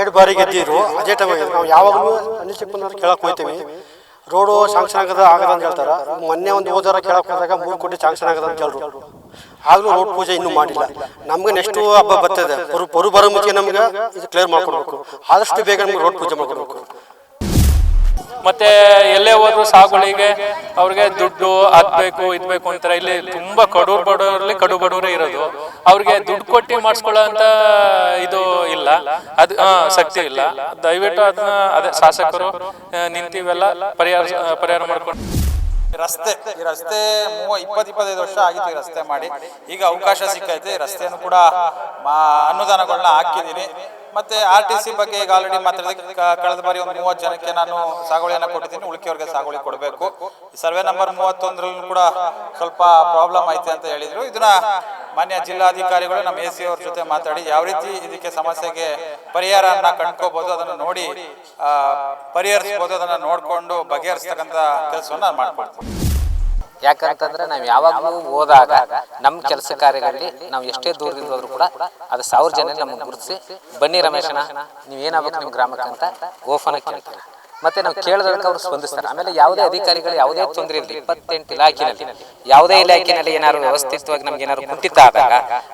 ಎರಡು ಬಾರಿ ಗೆದ್ದಿದ್ರು. ಅದೇ ಟೈಮ್ ನಾವು ಯಾವಾಗಲೂ ಅನಿಲ್ ಚಿಕ್ಕಪ್ಪನವ್ರು ಕೇಳಕ್ ಹೋಗ್ತೀವಿ. ರೋಡು ಶಾಂಕ್ಷನ್ ಆಗದ ಆಗದ ಅಂತ ಹೇಳ್ತಾರೆ. ಮೊನ್ನೆ ಒಂದು ಓದಾರ ಕೇಳಕ್ ಹೋದಾಗ ಮೂರು ಕೋಟಿ ಶಾಂಕ್ಷನ್ ಆಗದ ಅಂತ ಹೇಳ್ರು ಆಗ್ಲೂ ರೋಡ್ ಪೂಜೆ ಇನ್ನೂ ಮಾಡಿಲ್ಲ. ನಮ್ಗೆ ನೆಕ್ಸ್ಟ್ ಹಬ್ಬ ಬರ್ತದೆ. ಪರು ಪರು ಬರೋ ಮುಂಚೆ ನಮ್ಗೆ ಇದು ಕ್ಲಿಯರ್ ಮಾಡ್ಕೊಡ್ಬೇಕು. ಆದಷ್ಟು ಬೇಗ ನಮ್ಗೆ ರೋಡ್ ಪೂಜೆ ಮಾಡ್ಕೊಡ್ಬೇಕು. ಮತ್ತೆ ಎಲ್ಲೇ ಹೋದ್ರು ಸಾಗುಳಿಗೆ ಅವ್ರಿಗೆ ದುಡ್ಡು ಹಾಕ್ಬೇಕು ಇದ್ಬೇಕು ಇದ್ ಬೇಕು ಅಂತಾರೆ. ಇಲ್ಲಿ ತುಂಬಾ ಕಡು ಬಡವರಲ್ಲಿ ಕಡು ಬಡವರೇ ಇರೋದು. ಅವ್ರಿಗೆ ದುಡ್ಡು ಕೊಟ್ಟು ಮಾಡಿಸ್ಕೊಳ್ಳೋ ಅಂತ ಇದು ಇಲ್ಲ. ಅದು ಶಕ್ತಿ ಇಲ್ಲ. ದಯವಿಟ್ಟು ಅದನ್ನ, ಅದೇ ಶಾಸಕರು ನಿಂತೀವೆಲ್ಲ, ಪರಿಹಾರ ಪರಿಹಾರ ಮಾಡ್ಕೊಂಡು. ರಸ್ತೆ, ಈ ರಸ್ತೆ ಮೂವ ಇಪ್ಪತ್ ಇಪ್ಪತ್ತೈದು ವರ್ಷ ಆಗಿತ್ತು ಈ ರಸ್ತೆ ಮಾಡಿ. ಈಗ ಅವಕಾಶ ಸಿಕ್ಕೈತೆ. ರಸ್ತೆಯನ್ನು ಕೂಡ ಅನುದಾನಗಳನ್ನ ಹಾಕಿದ್ದೀನಿ ಮತ್ತೆ ಆರ್ ಟಿ ಸಿ ಬಗ್ಗೆ ಈಗ ಆಲ್ರೆಡಿ ಮಾತಾಡಿದ ಕಳೆದ ಬಾರಿ ಒಂದು ಮೂವತ್ತು ಜನಕ್ಕೆ ನಾನು ಸಾಗುವಳಿಯನ್ನು ಕೊಟ್ಟಿದ್ದೀನಿ. ಉಳಿಕೆಯವ್ರಿಗೆ ಸಾಗುವಳಿ ಕೊಡಬೇಕು. ಸರ್ವೆ ನಂಬರ್ ಮೂವತ್ತೊಂದರಲ್ಲೂ ಕೂಡ ಸ್ವಲ್ಪ ಪ್ರಾಬ್ಲಮ್ ಐತೆ ಅಂತ ಹೇಳಿದ್ರು. ಇದನ್ನ ಮಾನ್ಯ ಜಿಲ್ಲಾಧಿಕಾರಿಗಳು ನಮ್ಮ ಎ ಸಿ ಅವ್ರ ಜೊತೆ ಮಾತಾಡಿ ಯಾವ ರೀತಿ ಇದಕ್ಕೆ ಸಮಸ್ಯೆಗೆ ಪರಿಹಾರನ ಕಂಡ್ಕೋಬಹುದು ಅದನ್ನು ನೋಡಿ ಪರಿಹರಿಸಬಹುದು ಅದನ್ನ ನೋಡ್ಕೊಂಡು ಬಗೆಹರಿಸ್ತಕ್ಕಂಥ ಕೆಲಸವನ್ನು ಮಾಡ್ಕೊಡ್ತೀನಿ ಯಾಕಂತಂದ್ರೆ ನಾವು ಯಾವಾಗಲೂ ಹೋದಾಗ ನಮ್ಮ ಕೆಲಸ ಕಾರ್ಯಗಳಲ್ಲಿ ನಾವು ಎಷ್ಟೇ ದೂರದಿಂದ ಹೋದ್ರು ಕೂಡ ಅದು ಸಾವಿರ ಜನ ನಮಗೆ ಗುರುತಿಸಿ, ಬನ್ನಿ ರಮೇಶನ ನೀವು ಏನಾಗಬೇಕು ನಿಮ್ಮ ಗ್ರಾಮಕ್ಕೆ ಅಂತ ಓಫನ ಕೇಳ್ತಾರೆ. ಮತ್ತೆ ನಾವು ಕೇಳಿದಾಗ ಅವ್ರು ಸ್ಪಂದಿಸ್ತಾರೆ. ಆಮೇಲೆ ಯಾವುದೇ ಅಧಿಕಾರಿಗಳು ಯಾವುದೇ ತೊಂದರೆ ಇಲ್ಲ ಇಪ್ಪತ್ತೆಂಟು ಇಲಾಖೆನಲ್ಲಿ, ಯಾವುದೇ ಇಲಾಖೆನಲ್ಲಿ ಏನಾದ್ರು ವ್ಯವಸ್ಥಿತವಾಗಿ ನಮ್ಗೆ ಏನಾದ್ರು ಕುಂಠಿತ ಆದಾಗ,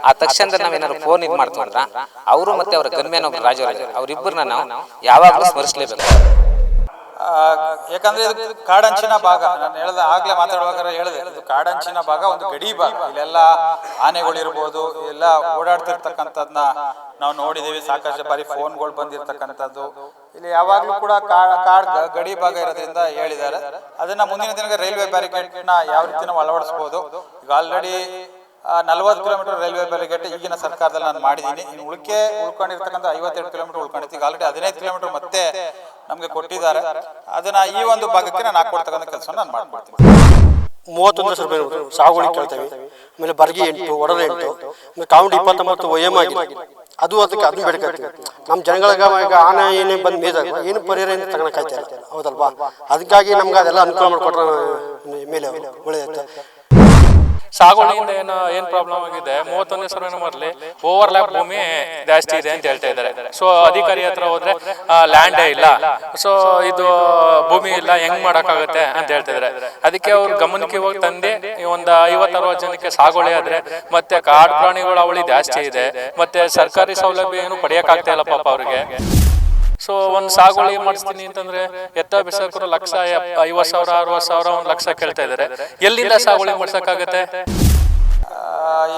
ಆ ತಕ್ಷಣದಲ್ಲಿ ನಾವೇನಾದ್ರು ಫೋನ್ ಇದು ಮಾಡ್ತೀವಿ ಅವರು ಮತ್ತೆ ಅವರ ಗನ್ಮೇನ್ ರಾಜವರಾಜ ಅವರಿಬ್ಬರನ್ನ ನಾವು ಯಾವಾಗಲೂ ಸ್ಮರಿಸಲೇಬೇಕು. ಯಾಕಂದ್ರೆ ಇದು ಕಾಡಂಚಿನ ಭಾಗ. ನಾನು ಹೇಳ್ದೆ, ಆಗ್ಲೇ ಮಾತಾಡುವಾಗ ಹೇಳಿದೆ, ಇದು ಕಾಡಂಚಿನ ಭಾಗ, ಒಂದು ಗಡಿ ಭಾಗ. ಇಲ್ಲೆಲ್ಲ ಆನೆಗಳಿರ್ಬೋದು ಎಲ್ಲ ಓಡಾಡ್ತಿರ್ತಕ್ಕಂಥದ್ನ ನಾವು ನೋಡಿದೀವಿ. ಸಾಕಷ್ಟು ಬಾರಿ ಫೋನ್ಗಳು ಬಂದಿರ್ತಕ್ಕಂಥದ್ದು. ಇಲ್ಲಿ ಯಾವಾಗ್ಲೂ ಕೂಡ ಕಾಡ್ ಕಾಡ್ ಗಡಿ ಭಾಗ ಇರೋದ್ರಿಂದ ಹೇಳಿದ್ದಾರೆ. ಅದನ್ನ ಮುಂದಿನ ದಿನ ರೈಲ್ವೆ ಬ್ಯಾರಿಕೇಡ್ನ ಯಾವ ರೀತಿ ನಾವು ಅಳವಡಿಸ್ಬೋದು? ಈಗ ಆಲ್ರೆಡಿ ನಲವತ್ತು ಕಿಲೋಮೀಟರ್ ರೈಲ್ವೆ ಬ್ಯಾರಿಕೇಡ್ ಈಗಿನ ಸರ್ಕಾರದಲ್ಲಿ ನಾನು ಮಾಡಿದ್ದೀನಿ. ಉಳಿಕೆ ಉಳ್ಕೊಂಡಿರ್ತಕ್ಕಂಥ ಐವತ್ತೆರಡು ಕಿಲೋಮೀಟರ್ ಉಳ್ಕೊಂಡಿತ್ತು. ಈಗ ಆಲ್ರೆಡಿ ಹದಿನೈದು ಕಿಲೋಮೀಟರ್ ಮತ್ತೆ ನಮಗೆ ಕೊಟ್ಟಿದ್ದಾರೆ. ಅದನ್ನ ಈ ಒಂದು ಭಾಗಕ್ಕೆ ನಾನು ಹಾಕೊಡ್ತಕ್ಕಂಥ ಕೆಲಸ ನಾನು ಮಾಡ್ಕೊಡ್ತೀನಿ. ಮೂವತ್ತೊಂದು ಲಕ್ಷ ರೂಪಾಯಿ ಸಾಗುವಳಿ ಕೇಳ್ತೇವೆ. ಆಮೇಲೆ ಬರ್ಗಿ ಎಂಟು ಒಡಲೆ ಎಂಟು ಆಮೇಲೆ ಕಾಮಿಡಿ ಇಪ್ಪತ್ತೊಂಬತ್ತು ವಯಮಾಗಿ ಆಗಿದೆ. ಅದು ಅದಕ್ಕೆ ಅದನ್ನ ಬೇಡಿಕೆ ನಮ್ಮ ಜನಗಳಿಗೆ ಈಗ ಆನೆ ಏನೇ ಬಂದು ಮೇದಾಗ ಏನು ಪರಿಹಾರ ಏನು ತಗೊಳಕಾಯ್ತಾ ಇರ್ತಾರೆ ಹೌದಲ್ವಾ? ಅದಕ್ಕಾಗಿ ನಮ್ಗೆ ಅದೆಲ್ಲ ಅನುಕೂಲ ಮಾಡಿಕೊಟ್ರೆ ಮೇಲೆ ಒಳ್ಳೆಯದಾಯ್ತು ಸಾಗುವಳಿಯಿಂದ ಏನು, ಏನ್ ಪ್ರಾಬ್ಲಮ್ ಆಗಿದೆ? ಮೂವತ್ತೊಂದನೇ ಸರ್ವೆ ನಂಬರ್ಲಿ ಓವರ್ ಲ್ಯಾಪ್ ಭೂಮಿ ಜಾಸ್ತಿ ಇದೆ ಅಂತ ಹೇಳ್ತಾ ಇದ್ದಾರೆ. ಸೊ ಅಧಿಕಾರಿ ಹತ್ರ ಹೋದ್ರೆ ಲ್ಯಾಂಡೇ ಇಲ್ಲ. ಸೊ ಇದು ಭೂಮಿ ಇಲ್ಲ, ಹೆಂಗ್ ಮಾಡಕ್ಕಾಗತ್ತೆ ಅಂತ ಹೇಳ್ತಾ ಇದ್ದಾರೆ. ಅದಕ್ಕೆ ಅವ್ರ ಗಮನಕ್ಕೆ ಹೋಗಿ ತಂದೆ, ಒಂದು ಐವತ್ತು ಅರವತ್ತು ಜನಕ್ಕೆ ಸಾಗುವಳಿ ಆದ್ರೆ, ಮತ್ತೆ ಕಾಡು ಪ್ರಾಣಿಗಳ ಅವಳಿ ಜಾಸ್ತಿ ಇದೆ. ಮತ್ತೆ ಸರ್ಕಾರಿ ಸೌಲಭ್ಯ ಏನು ಪಡೆಯಕ್ಕಾಗ್ತಾ ಇಲ್ಲ ಪಾಪ ಅವ್ರಿಗೆ. ಸೊ ಒಂದ್ ಸಾಗುವಳಿ ಮಾಡಿಸ್ತೀನಿ ಅಂತಂದ್ರೆ ಎತ್ತ ಬಿಸಾಕರು ಲಕ್ಷ ಎಪ್- ಐವತ್ ಸಾವಿರ, ಅರವತ್ ಸಾವಿರ, ಒಂದ್ ಲಕ್ಷ ಕೇಳ್ತಾ ಇದಾರೆ. ಎಲ್ಲಿಂದ ಸಾಗುವಳಿ ಮಾಡ್ಸಕ್ಕಾಗತ್ತೆ?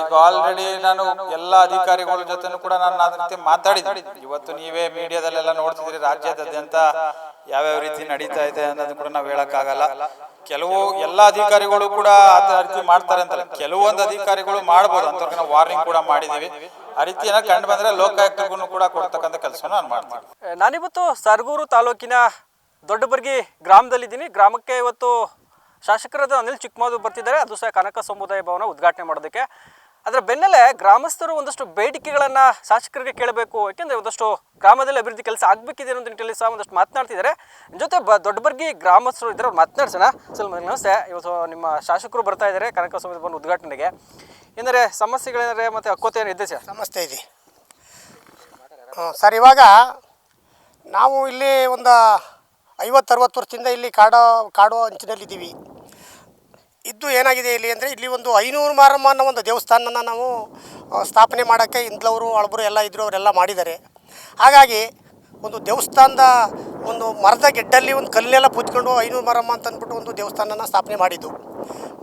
ಈಗ ಆಲ್ರೆಡಿ ನಾನು ಎಲ್ಲ ಅಧಿಕಾರಿಗಳ ಜೊತೆನೂ ಕೂಡ ನಾನು ಅದ್ರ ರೀತಿ ಇವತ್ತು ನೀವೇ ಮೀಡಿಯಾದಲ್ಲೆಲ್ಲ ನೋಡ್ತಿದ್ದೀರಿ, ರಾಜ್ಯದಾದ್ಯಂತ ಯಾವ್ಯಾವ ರೀತಿ ನಡೀತಾ ಇದೆ ಅನ್ನೋದು ಕೂಡ ನಾವು ಹೇಳಕ್ಕಾಗಲ್ಲ. ಕೆಲವು ಎಲ್ಲ ಅಧಿಕಾರಿಗಳು ಕೂಡ ಆ ರೀತಿ ಮಾಡ್ತಾರೆ ಅಂತಲ್ಲ. ಕೆಲವೊಂದು ಅಧಿಕಾರಿಗಳು ಮಾಡ್ಬೋದು. ಅಂತ ನಾವು ವಾರ್ನಿಂಗ್ ಕೂಡ ಮಾಡಿದೀವಿ ಆ ರೀತಿ ಏನೋ ಕಂಡು ಬಂದ್ರೆ ಲೋಕಾಯುಕ್ತಗೂ ಕೂಡ ಕೊಡ್ತಕ್ಕಂಥ ಕೆಲಸ ನಾನು ಮಾಡ್ತೀನಿ. ನಾನಿವತ್ತು ಸರ್ಗೂರು ತಾಲೂಕಿನ ದೊಡ್ಡಬರ್ಗಿ ಗ್ರಾಮದಲ್ಲಿದ್ದೀನಿ. ಗ್ರಾಮಕ್ಕೆ ಇವತ್ತು ಶಾಸಕರಾದ ಅನಿಲ್ ಚಿಕ್ಕಮಾದು ಬರ್ತಿದ್ದಾರೆ. ಅದು ಸಹ ಕನಕ ಸಮುದಾಯ ಭವನ ಉದ್ಘಾಟನೆ ಮಾಡೋದಕ್ಕೆ. ಅದರ ಬೆನ್ನಲ್ಲೇ ಗ್ರಾಮಸ್ಥರು ಒಂದಷ್ಟು ಬೇಡಿಕೆಗಳನ್ನು ಶಾಸಕರಿಗೆ ಕೇಳಬೇಕು. ಯಾಕೆಂದರೆ ಒಂದಷ್ಟು ಗ್ರಾಮದಲ್ಲಿ ಅಭಿವೃದ್ಧಿ ಕೆಲಸ ಆಗಬೇಕಿದೆ ಅನ್ನೋ ನಿಟ್ಟಿನಲ್ಲಿ ಸಹ ಒಂದಷ್ಟು ಮಾತನಾಡ್ತಿದ್ದಾರೆ. ಜೊತೆ ಬ ದೊಡ್ಡಬರ್ಗಿ ಗ್ರಾಮಸ್ಥರು ಇದ್ದಾರೆ. ಅವ್ರು ಮಾತನಾಡ್ಸೋಣ. ಸರ್ ನಮಸ್ತೆ. ಇವತ್ತು ನಿಮ್ಮ ಶಾಸಕರು ಬರ್ತಾ ಇದ್ದಾರೆ ಕನಕ ಸಮುದಾಯ ಭವನ ಉದ್ಘಾಟನೆಗೆ. ಏನಾರೆ ಸಮಸ್ಯೆಗಳೇನಾರೆ ಮತ್ತು ಹಕ್ಕೋತೆ ಇದೆ ಸರ್? ಸಮಸ್ಯೆ ಇದೆ. ಸರ್, ಇವಾಗ ನಾವು ಇಲ್ಲಿ ಒಂದು ಐವತ್ತರವತ್ತು ವರ್ಷದಿಂದ ಇಲ್ಲಿ ಕಾಡೋ ಕಾಡೋ ಅಂಚಿನಲ್ಲಿದ್ದೀವಿ. ಇದ್ದು ಏನಾಗಿದೆ ಇಲ್ಲಿ ಅಂದರೆ ಇಲ್ಲಿ ಒಂದು ಐನೂರು ಮಾರಮ್ಮ ಅನ್ನೋ ಒಂದು ದೇವಸ್ಥಾನನ ನಾವು ಸ್ಥಾಪನೆ ಮಾಡೋಕ್ಕೆ ಇಂದ್ಲವರು, ಅಳಬರು ಎಲ್ಲ ಇದ್ದರು ಅವರೆಲ್ಲ ಮಾಡಿದ್ದಾರೆ. ಹಾಗಾಗಿ ಒಂದು ದೇವಸ್ಥಾನದ ಒಂದು ಮರದ ಗೆಡ್ಡಲ್ಲಿ ಒಂದು ಕಲ್ಲೆಲ್ಲ ಪೂಜ್ಕೊಂಡು ಐನೂರು ಮರಮ್ಮ ಅಂತ ಅಂದ್ಬಿಟ್ಟು ಒಂದು ದೇವಸ್ಥಾನನ ಸ್ಥಾಪನೆ ಮಾಡಿದ್ದು.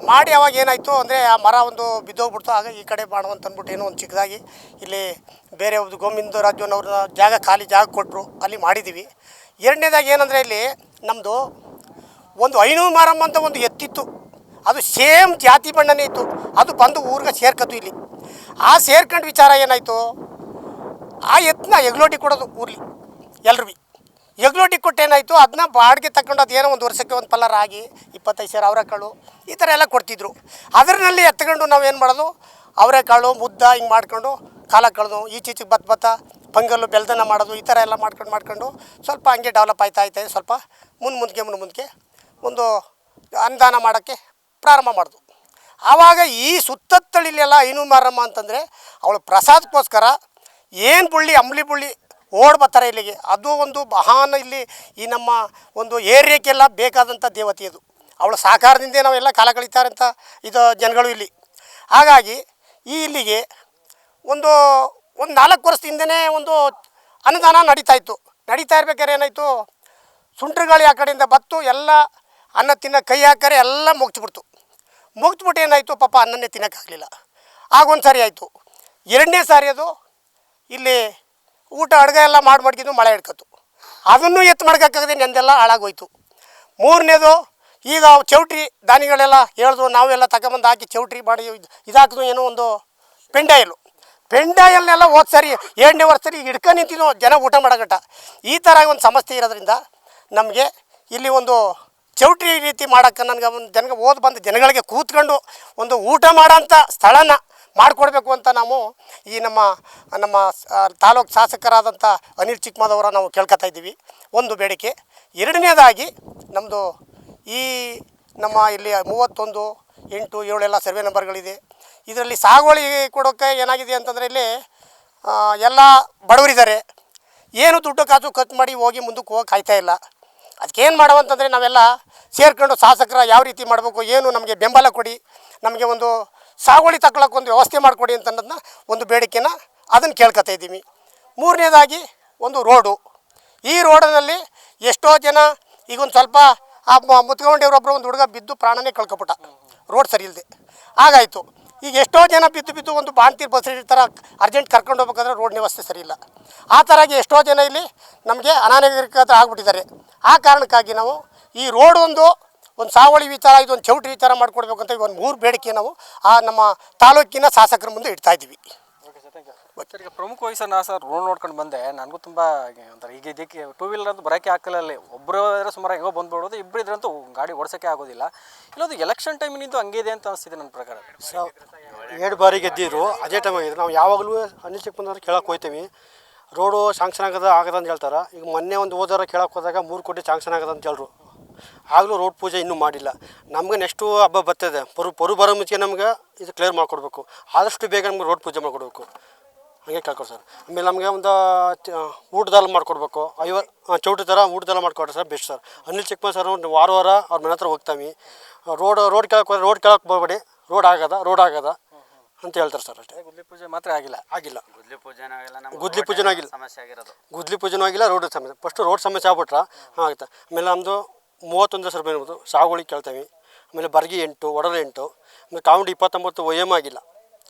ಮಾಡಿ ಅವಾಗ ಏನಾಯಿತು ಅಂದರೆ ಆ ಮರ ಒಂದು ಬಿದ್ದೋಗ್ಬಿಡ್ತು. ಆಗ ಈ ಕಡೆ ಅಂದ್ಬಿಟ್ಟು ಏನೋ ಒಂದು ಚಿಕ್ಕದಾಗಿ ಇಲ್ಲಿ ಬೇರೆ ಒಂದು ಅವ್ರ ಜಾಗ ಖಾಲಿ ಜಾಗ ಕೊಟ್ಟರು ಅಲ್ಲಿ ಮಾಡಿದ್ದೀವಿ. ಎರಡನೇದಾಗಿ ಏನಂದರೆ ಇಲ್ಲಿ ನಮ್ಮದು ಒಂದು ಐನೂರು ಮಾರಮ್ಮ ಅಂತ ಒಂದು ಎತ್ತಿತ್ತು. ಅದು ಸೇಮ್ ಜಾತಿ ಬಣ್ಣನೇ ಇತ್ತು. ಅದು ಬಂದು ಊರಿಗೆ ಸೇರ್ಕತ್ತು ಇಲ್ಲಿ. ಆ ಸೇರ್ಕೊಂಡು ವಿಚಾರ ಏನಾಯಿತು? ಆ ಎತ್ತನ್ನ ಎಗ್ಲೋಟಿ ಕೊಡೋದು ಊರ್ಲಿ. ಎಲ್ರು ಬಿ ಎಗ್ಲೋಟಿ ಕೊಟ್ಟು ಏನಾಯಿತು? ಅದನ್ನ ಬಾಡಿಗೆ ತಗೊಂಡು ಅದೇನೋ ಒಂದು ವರ್ಷಕ್ಕೆ ಒಂದು ಪಲ್ಲ ರಾಗಿ, ಇಪ್ಪತ್ತೈದು ಸಾವಿರ ಅವರೆಕಾಳು ಈ ಥರ ಎಲ್ಲ ಕೊಡ್ತಿದ್ರು. ಅದರಲ್ಲಿ ಎತ್ಕೊಂಡು ಏನು ಮಾಡೋದು ಅವರೆಕಾಳು ಮುದ್ದ ಹಿಂಗೆ ಮಾಡ್ಕೊಂಡು ಕಾಲ ಕಳೆದು ಈಚೀಚೆಗೆ ಬತ್ ಬತ್ತ ಪಂಗಲ್ಲು ಬೆಲ್ದನ ಮಾಡೋದು, ಈ ಥರ ಎಲ್ಲ ಮಾಡ್ಕೊಂಡು ಮಾಡ್ಕೊಂಡು ಸ್ವಲ್ಪ ಹಂಗೆ ಡೆವಲಪ್ ಆಯ್ತಾ ಇದೆ ಸ್ವಲ್ಪ ಮುಂದೆ ಮುಂದಕ್ಕೆ ಮುಂದೆ ಮುಂದಕ್ಕೆ ಒಂದು ಅನುದಾನ ಮಾಡೋಕ್ಕೆ ಪ್ರಾರಂಭ ಮಾಡಿದ್ವು ಆವಾಗ ಈ ಸುತ್ತತ್ತಳಿಲೆಲ್ಲ ಐನೂರು ಮಾರಮ್ಮ ಅಂತಂದರೆ ಅವಳು ಪ್ರಸಾದಕ್ಕೋಸ್ಕರ ಏನು ಬುಳ್ಳಿ, ಅಂಬ್ಲಿ ಬುಳ್ಳಿ ಓಡ್ ಬರ್ತಾರೆ ಇಲ್ಲಿಗೆ. ಅದು ಒಂದು ಮಹಾನ್ ಇಲ್ಲಿ ಈ ನಮ್ಮ ಒಂದು ಏರಿಯಾಕ್ಕೆಲ್ಲ ಬೇಕಾದಂಥ ದೇವತೆ ಅದು ಅವಳ ಸಾಕಾರದಿಂದ ನಾವೆಲ್ಲ ಕಾಲ ಕಳೀತಾರೆ ಅಂತ ಇದು ಜನಗಳು ಇಲ್ಲಿ. ಹಾಗಾಗಿ ಈ ಇಲ್ಲಿಗೆ ಒಂದು ಒಂದು ನಾಲ್ಕು ವರ್ಷದಿಂದನೇ ಒಂದು ಅನುದಾನ ನಡೀತಾ ಇತ್ತು. ನಡೀತಾ ಇರ್ಬೇಕಾದ್ರೆ ಏನಾಯಿತು? ಸುಂಟ್ರ ಗಾಳಿ ಆ ಕಡೆಯಿಂದ ಬತ್ತು ಎಲ್ಲ ಅನ್ನ ತಿನ್ನ ಕೈ ಹಾಕರೆ ಎಲ್ಲ ಮುಗಿಸ್ಬಿಡ್ತು ಮುಗಿಸ್ಬಿಟ್ಟು ಏನಾಯಿತು? ಪಾಪ ಅನ್ನನ್ನೇ ತಿನ್ನೋಕ್ಕಾಗಲಿಲ್ಲ. ಆಗೊಂದು ಸಾರಿ ಆಯಿತು. ಎರಡನೇ ಸಾರಿ ಅದು ಇಲ್ಲಿ ಊಟ, ಅಡುಗೆ ಎಲ್ಲ ಮಾಡಿ ಮಳೆ ಹಿಡ್ಕತ್ತು. ಅದನ್ನು ಎತ್ತು ಮಾಡ್ಕೋಕ್ಕಾಗದೆ ನೆಂದೆಲ್ಲ ಹಾಳಾಗೋಯ್ತು. ಮೂರನೇದು, ಈಗ ಚೌಟ್ರಿ ದಾನಿಗಳೆಲ್ಲ ಹೇಳಿದ್ರು ನಾವೆಲ್ಲ ತಗೊಂಬಂದು ಹಾಕಿ ಚೌಟ್ರಿ ಮಾಡಿ ಇದ್- ಇದಾಕಿದ್ವು ಏನೋ ಒಂದು ಪೆಂಡಾಯಲು. ಪೆಂಡಾಯಲ್ನೆಲ್ಲ ಹೋದ್ ಸರಿ, ಎರಡನೇ ಸರಿ ಹಿಡ್ಕೊ ನಿಂತಿದ್ವು ಜನ ಊಟ ಮಾಡೋಕಟ್ಟ. ಈ ಥರ ಒಂದು ಸಮಸ್ಯೆ ಇರೋದ್ರಿಂದ ನಮಗೆ ಇಲ್ಲಿ ಒಂದು ಚೌಟ್ರಿ ರೀತಿ ಮಾಡೋಕ್ಕೆ ನನಗೆ ಒಂದು ಜನಗೆ ಓದ್ ಬಂದು ಜನಗಳಿಗೆ ಕೂತ್ಕೊಂಡು ಒಂದು ಊಟ ಮಾಡೋಂಥ ಸ್ಥಳನ ಮಾಡಿಕೊಡ್ಬೇಕು ಅಂತ ನಾವು ಈ ನಮ್ಮ ನಮ್ಮ ತಾಲೂಕು ಶಾಸಕರಾದಂಥ ಅನಿಲ್ ಚಿಕ್ಕಮದವರ ನಾವು ಕೇಳ್ಕೊತಾ ಇದ್ದೀವಿ. ಒಂದು ಬೇಡಿಕೆ. ಎರಡನೇದಾಗಿ ನಮ್ಮದು ಈ ನಮ್ಮ ಇಲ್ಲಿ ಮೂವತ್ತೊಂದು, ಎಂಟು, ಏಳೆಲ್ಲ ಸರ್ವೆ ನಂಬರ್ಗಳಿದೆ. ಇದರಲ್ಲಿ ಸಾಗುವಳಿ ಕೊಡೋಕ್ಕೆ ಏನಾಗಿದೆ ಅಂತಂದರೆ ಇಲ್ಲಿ ಎಲ್ಲ ಬಡವರಿದ್ದಾರೆ. ಏನು ದುಡ್ಡು ಕಾಸು ಖರ್ಚು ಮಾಡಿ ಹೋಗಿ ಮುಂದಕ್ಕೆ ಹೋಗಿ ಕಾಯ್ತಾ ಇಲ್ಲ. ಅದಕ್ಕೇನು ಮಾಡುವಂತಂದರೆ ನಾವೆಲ್ಲ ಸೇರ್ಕೊಂಡು ಶಾಸಕರ ಯಾವ ರೀತಿ ಮಾಡಬೇಕು, ಏನು ನಮಗೆ ಬೆಂಬಲ ಕೊಡಿ, ನಮಗೆ ಒಂದು ಸಾಗುವಳಿ ತಗೊಳಕ್ಕೆ ಒಂದು ವ್ಯವಸ್ಥೆ ಮಾಡಿಕೊಡಿ ಅಂತ ಅನ್ನೋದನ್ನ ಒಂದು ಬೇಡಿಕೆನ ಅದನ್ನು ಕೇಳ್ಕೊತಾ ಇದ್ದೀವಿ. ಮೂರನೇದಾಗಿ ಒಂದು ರೋಡು. ಈ ರೋಡಿನಲ್ಲಿ ಎಷ್ಟೋ ಜನ ಈಗ ಒಂದು ಸ್ವಲ್ಪ ಆ ಮುತ್ಕೊಂಡಿಯವರೊಬ್ಬರು ಒಂದು ಹುಡುಗ ಬಿದ್ದು ಪ್ರಾಣನೇ ಕಳ್ಕೊಬಿಟ್ಟ ರೋಡ್ ಸರಿ ಇಲ್ಲದೆ ಹಾಗಾಯಿತು. ಈಗ ಎಷ್ಟೋ ಜನ ಬಿದ್ದು ಬಿದ್ದು ಒಂದು ಬಾಣ್ತೀರ್ ಬಸ್ ಇರ್ತಾರೆ ಅರ್ಜೆಂಟ್ ಕರ್ಕೊಂಡು ಹೋಗ್ಬೇಕಾದ್ರೆ ರೋಡ್ ವ್ಯವಸ್ಥೆ ಸರಿ ಇಲ್ಲ. ಆ ಥರಾಗಿ ಎಷ್ಟೋ ಜನ ಇಲ್ಲಿ ನಮಗೆ ಅನಾನಗರಿಕ ಆಗಿಬಿಟ್ಟಿದ್ದಾರೆ. ಆ ಕಾರಣಕ್ಕಾಗಿ ನಾವು ಈ ರೋಡ್ ಒಂದು ಒಂದು ಸಾವಳಿ ವಿಚಾರ ಇದೊಂದು ಚೌಟ್ರಿ ವಿಚಾರ ಮಾಡಿಕೊಡ್ಬೇಕು ಅಂತ ಒಂದು ಮೂರು ಬೇಡಿಕೆ ನಾವು ಆ ನಮ್ಮ ತಾಲೂಕಿನ ಶಾಸಕರ ಮುಂದೆ ಇಡ್ತಾ ಇದ್ದೀವಿ. ಸರ್ ಈಗ ಪ್ರಮುಖವಾಗಿ ಸರ್ ನಾ ಸರ್ ರೋಡ್ ನೋಡ್ಕೊಂಡು ಬಂದೆ. ನನಗೂ ತುಂಬ ಒಂಥರ ಈಗ ಇದಕ್ಕೆ ಟೂ ವೀಲರ್ ಅಂತ ಬರೋಕೆ ಹಾಕಲ್ಲ ಅಲ್ಲಿ. ಒಬ್ಬರು ಇದ್ರೆ ಸುಮಾರು ಹೆಂಗೋ ಬಂದ್ಬಿಡೋದು ಇಬ್ಬರು ಇದ್ರಂತೂ ಗಾಡಿ ಓಡಿಸೋಕ್ಕೆ ಆಗೋದಿಲ್ಲ. ಇಲ್ಲೊಂದು ಎಲೆಕ್ಷನ್ ಟೈಮಿನಿಂದ ಹಂಗೆ ಇದೆ ಅಂತ ಅನಿಸ್ತಿದೆ ನನ್ನ ಪ್ರಕಾರ. ಸ ಎರಡು ಬಾರಿ ಗೆದ್ದಿದ್ರು ಅದೇ ಟೈಮ್ ಆಗಿದ್ರು. ನಾವು ಯಾವಾಗಲೂ ಅನಿಲ್ ಚಿಕ್ಕಪ್ಪನವ್ರು ಕೇಳಕ್ಕೆ ಹೋಗ್ತೀವಿ ರೋಡು ಶಾಂಕ್ಷನ್ ಆಗದ ಆಗದ ಅಂತ ಹೇಳ್ತಾರೆ. ಈಗ ಮೊನ್ನೆ ಒಂದು ಹೋದಾರ ಕೇಳಕ್ಕೆ ಹೋದಾಗ ಮೂರು ಕೋಟಿ ಶಾಂಕ್ಷನ್ ಆಗದ ಅಂತ ಹೇಳ್ರು. ಆಗಲೂ ರೋಡ್ ಪೂಜೆ ಇನ್ನೂ ಮಾಡಿಲ್ಲ. ನಮಗೆ ನೆಕ್ಸ್ಟು ಹಬ್ಬ ಬರ್ತದೆ. ಪರು ಪರು ಬರೋ ಮುಂಚೆ ನಮ್ಗೆ ಇದು ಕ್ಲಿಯರ್ ಮಾಡಿಕೊಡ್ಬೇಕು. ಆದಷ್ಟು ಬೇಗ ನಮ್ಗೆ ರೋಡ್ ಪೂಜೆ ಮಾಡಿಕೊಡ್ಬೇಕು. ಹಾಗೆ ಕೇಳ್ಕೊಡಿ ಸರ್ ಆಮೇಲೆ ನಮಗೆ ಒಂದು ಊಟದಲ್ಲಿ ಮಾಡಿಕೊಡ್ಬೇಕು. ಐವತ್ತು ಚೌಟ್ರಿ ಥರ ಊಟದಲ್ಲ ಮಾಡಿಕೊಡ್ರಿ ಸರ್ ಬೆಸ್ಟ್ ಸರ್ ಅನಿಲ್ ಚಿಕ್ಕಮ್ಮ ಸರ್ ಒಂದು ವಾರ ವಾರ ಅವ್ರ ಮನೆ ಹತ್ರ ಹೋಗ್ತಾವೆ ರೋಡ್ ರೋಡ್ ಕೇಳೋಕೆ ಹೋದ್ರೆ ರೋಡ್ ಕೆಳಕ್ಕೆ ಬರಬೇಡಿ ರೋಡ್ ಆಗದ ರೋಡ್ ಆಗದ ಅಂತ ಹೇಳ್ತಾರೆ ಸರ್ ಅಷ್ಟೇ. ಗುದ್ಲಿ ಪೂಜೆ ಮಾತ್ರ ಆಗಿಲ್ಲ. ಆಗಿಲ್ಲ. ಗುದ್ಲಿ ಪೂಜೆನೂ ಆಗಿಲ್ಲ ನಮ್ಗೆ ಗುದ್ಲಿ ಪೂಜೆನೂ ಆಗಿಲ್ಲ. ಸಮಸ್ಯೆ ಆಗಿರೋದು. ಗುದ್ಲಿ ಪೂಜೆನೂ ಆಗಿಲ್ಲ ರೋಡ್ ಸಮಸ್ಯೆ. ಫಸ್ಟು ರೋಡ್ ಸಮಸ್ಯೆ ಆಗ್ಬಿಟ್ರೆ? ಆಗುತ್ತೆ ಆಮೇಲೆ ನಮ್ಮದು ಮೂವತ್ತೊಂದು ಸಾವಿರ ರೂಪಾಯಿ ಇರ್ಬೋದು ಸಾಗುವಳಿ ಕೇಳ್ತೇವೆ. ಆಮೇಲೆ ಬರ್ಗಿ ಎಂಟು, ಒಡಲೆ ಎಂಟು, ಆಮೇಲೆ ಕಾವಂಡಿ ಇಪ್ಪತ್ತೊಂಬತ್ತು ಒ ಎಂ ಆಗಿಲ್ಲ.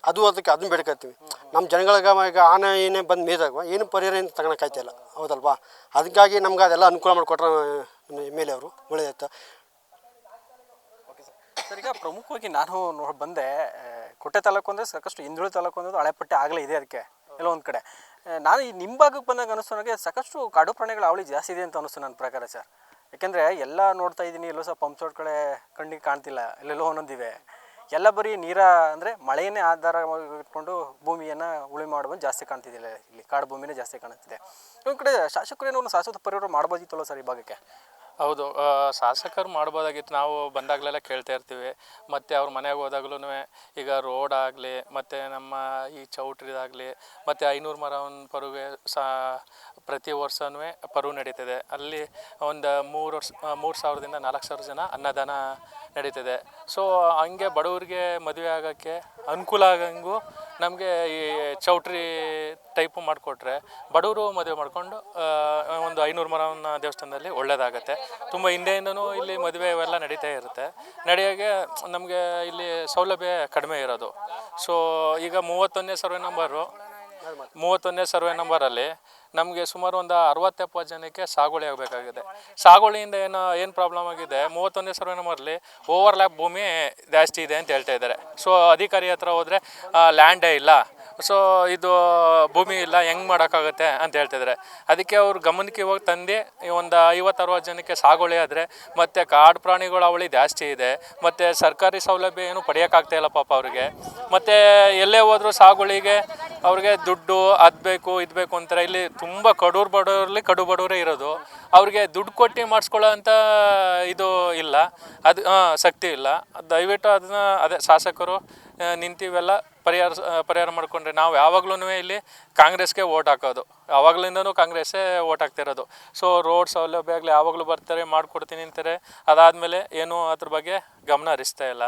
ಅದು ಅದಕ್ಕೆ ಅದನ್ನ ಬೇಡ್ಕೊತೀವಿ ನಮ್ಮ ಜನಗಳಿಗೆ ಈಗ ಆನೆ, ಏನೇ ಬಂದು ಮೇದಾಗ ಏನು ಪರಿಹಾರ ಏನು ತಗೊಳಕ್ಕಾಯ್ತಾ ಇಲ್ಲ. ಹೌದಲ್ವಾ? ಅದಕ್ಕಾಗಿ ನಮ್ಗೆ ಅದೆಲ್ಲ ಅನುಕೂಲ ಮಾಡಿಕೊಟ್ರೆ ನಮ್ಮ ಎಂ ಎಲ್ ಅವರು ಒಳ್ಳೆಯದಾಯ್ತು ಸರ್ ಈಗ ಪ್ರಮುಖವಾಗಿ ನಾನು ನೋಡಿ ಬಂದೆ ಕೊಟ್ಟೆ ಕೋಟೆ ತಾಲೂಕು ಅಂದರೆ ಸಾಕಷ್ಟು ಹಿಂದುಳಿದ ತಾಲೂಕು ಅನ್ನೋದು ಹಳೆಪಟ್ಟೆ ಆಗಲೇ ಇದೆ ಅದಕ್ಕೆ, ಎಲ್ಲ ಒಂದು ಕಡೆ. ನಾನು ಈ ನಿಮ್ಮ ಭಾಗಕ್ಕೆ ಬಂದಾಗ ಅನಿಸ್ತು ನನಗೆ ಸಾಕಷ್ಟು ಕಾಡು ಪ್ರಾಣಿಗಳ ಅವಳಿ ಜಾಸ್ತಿ ಇದೆ ಅಂತ ಅನಿಸ್ತು ನನ್ನ ಪ್ರಕಾರ ಸರ್ ಯಾಕೆಂದರೆ ಎಲ್ಲ ನೋಡ್ತಾ ಇದ್ದೀನಿ, ಎಲ್ಲೋ ಸಹ ಪಂಪ್ ಕಡೆ ಕಣ್ಣಿಗೆ ಕಾಣ್ತಿಲ್ಲ. ಎಲ್ಲೆಲ್ಲೋ ಒಂದೊಂದಿವೆ ಎಲ್ಲ ಬರೀ ನೀರ ಅಂದರೆ ಮಳೆಯನ್ನೇ ಆಧಾರವಾಗಿ ಇಟ್ಕೊಂಡು ಭೂಮಿಯನ್ನು ಉಳುಮೆ ಮಾಡ್ಬೋದು ಜಾಸ್ತಿ ಕಾಣ್ತಿದ್ದಿಲ್ಲ ಇಲ್ಲಿ. ಕಾಡು ಭೂಮಿನೇ ಜಾಸ್ತಿ ಕಾಣ್ತಿದೆ ಒಂದು ಕಡೆ ಶಾಸಕರು ಏನೋ ಒಂದು ಶಾಶ್ವತ ಪರಿಹಾರ ಮಾಡ್ಬೋದಿತ್ತಲ್ಲ ಸರ್ ಈ ಭಾಗಕ್ಕೆ? ಹೌದು ಶಾಸಕರು ಮಾಡ್ಬೋದಾಗಿತ್ತು. ನಾವು ಬಂದಾಗಲೆಲ್ಲ ಕೇಳ್ತಾ ಇರ್ತೀವಿ. ಮತ್ತು ಅವ್ರ ಮನೆಗೆ ಹೋದಾಗ್ಲೂ ಈಗ ರೋಡ್ ಆಗಲಿ, ಮತ್ತು ನಮ್ಮ ಈ ಚೌಟ್ರಿದಾಗಲಿ, ಮತ್ತು ಐನೂರು ಒಂದು ಪರುವೆ ಸಾ, ಪ್ರತಿ ವರ್ಷವೂ ಪರು ನಡೀತದೆ. ಅಲ್ಲಿ ಒಂದು ಮೂರು ವರ್ಷ ಮೂರು ಸಾವಿರದಿಂದ ನಾಲ್ಕು ಸಾವಿರ ಜನ ಅನ್ನದಾನ ನಡೀತದೆ. ಸೊ ಹಂಗೆ ಬಡವರಿಗೆ ಮದುವೆ ಆಗೋಕ್ಕೆ ಅನುಕೂಲ ಆಗಂಗೂ ನಮಗೆ ಈ ಚೌಟ್ರಿ ಟೈಪು ಮಾಡಿಕೊಟ್ರೆ ಬಡವರು ಮದುವೆ ಮಾಡಿಕೊಂಡು ಒಂದು ಐನೂರು ಮರವನ್ನ ದೇವಸ್ಥಾನದಲ್ಲಿ ಒಳ್ಳೆಯದಾಗತ್ತೆ ತುಂಬ ಹಿಂದೆಯಿಂದನೂ ಇಲ್ಲಿ ಮದುವೆ ಇವೆಲ್ಲ ನಡೀತಾ ಇರುತ್ತೆ. ನಡೆಯೋಗೆ ನಮಗೆ ಇಲ್ಲಿ ಸೌಲಭ್ಯ ಕಡಿಮೆ ಇರೋದು. ಸೊ ಈಗ ಮೂವತ್ತೊಂದನೇ ಸರ್ವೆ ನಂಬರು ಮೂವತ್ತೊಂದನೇ ಸರ್ವೆ ನಂಬರಲ್ಲಿ ನಮಗೆ ಸುಮಾರು ಒಂದು ಅರವತ್ತೆಪ್ಪತ್ತು ಜನಕ್ಕೆ ಸಾಗುವಳಿ ಆಗಬೇಕಾಗಿದೆ. ಸಾಗುವಳಿಯಿಂದ ಏನು ಏನು ಪ್ರಾಬ್ಲಮ್ ಆಗಿದೆ? ಮೂವತ್ತೊಂದನೇ ಸರ್ವೆ ನಂಬರಲ್ಲಿ ಓವರ್ಲ್ಯಾಪ್ ಭೂಮಿ ಜಾಸ್ತಿ ಇದೆ ಅಂತ ಹೇಳ್ತಾ ಇದ್ದಾರೆ. ಸೊ ಅಧಿಕಾರಿ ಹತ್ರ ಹೋದರೆ ಲ್ಯಾಂಡೇ ಇಲ್ಲ. ಸೊ ಇದು ಭೂಮಿ ಇಲ್ಲ, ಹೆಂಗೆ ಮಾಡೋಕ್ಕಾಗುತ್ತೆ ಅಂತ ಹೇಳ್ತಿದ್ದಾರೆ. ಅದಕ್ಕೆ ಅವ್ರು ಗಮನಕ್ಕೆ ಹೋಗಿ ತಂದು ಒಂದು ಐವತ್ತು ಅರವತ್ತು ಜನಕ್ಕೆ ಸಾಗುವಳಿ ಆದರೆ, ಮತ್ತು ಕಾಡು ಪ್ರಾಣಿಗಳ ಅವಳಿ ಜಾಸ್ತಿ ಇದೆ, ಮತ್ತು ಸರ್ಕಾರಿ ಸೌಲಭ್ಯ ಏನು ಇಲ್ಲ ಪಾಪ ಅವ್ರಿಗೆ. ಮತ್ತು ಎಲ್ಲೇ ಹೋದರೂ ಸಾಗುವಳಿಗೆ ಅವ್ರಿಗೆ ದುಡ್ಡು, ಅದು ಬೇಕು, ಇದು ಬೇಕು ಅಂತಾರೆ. ಇಲ್ಲಿ ತುಂಬ ಕಡೂರು ಬಡವರಲ್ಲಿ ಕಡು ಬಡವರೇ ಇರೋದು. ಅವ್ರಿಗೆ ದುಡ್ಡು ಕೊಟ್ಟು ಮಾಡಿಸ್ಕೊಳ್ಳೋ ಅಂಥ ಇದು ಇಲ್ಲ. ಅದು ಶಕ್ತಿ ಇಲ್ಲ. ದಯವಿಟ್ಟು ಅದನ್ನ, ಅದೇ ಶಾಸಕರು ನಿಂತಿವೆಲ್ಲ. ಪರಿಹಾರ ಪರಿಹಾರ ಮಾಡಿಕೊಂಡ್ರೆ ನಾವು ಯಾವಾಗ್ಲೂ ಇಲ್ಲಿ ಕಾಂಗ್ರೆಸ್ಗೆ ಓಟ್ ಹಾಕೋದು. ಆವಾಗಲಿಂದನೂ ಕಾಂಗ್ರೆಸ್ಸೇ ಓಟ್ ಹಾಕ್ತಿರೋದು. ಸೊ ರೋಡ್ ಸೌಲಭ್ಯ ಆಗಲಿ ಯಾವಾಗಲೂ ಬರ್ತಾರೆ, ಮಾಡಿಕೊಡ್ತೀನಿ ಅಂತಾರೆ. ಅದಾದಮೇಲೆ ಏನೂ ಅದ್ರ ಬಗ್ಗೆ ಗಮನ ಹರಿಸ್ತಾ ಇಲ್ಲ.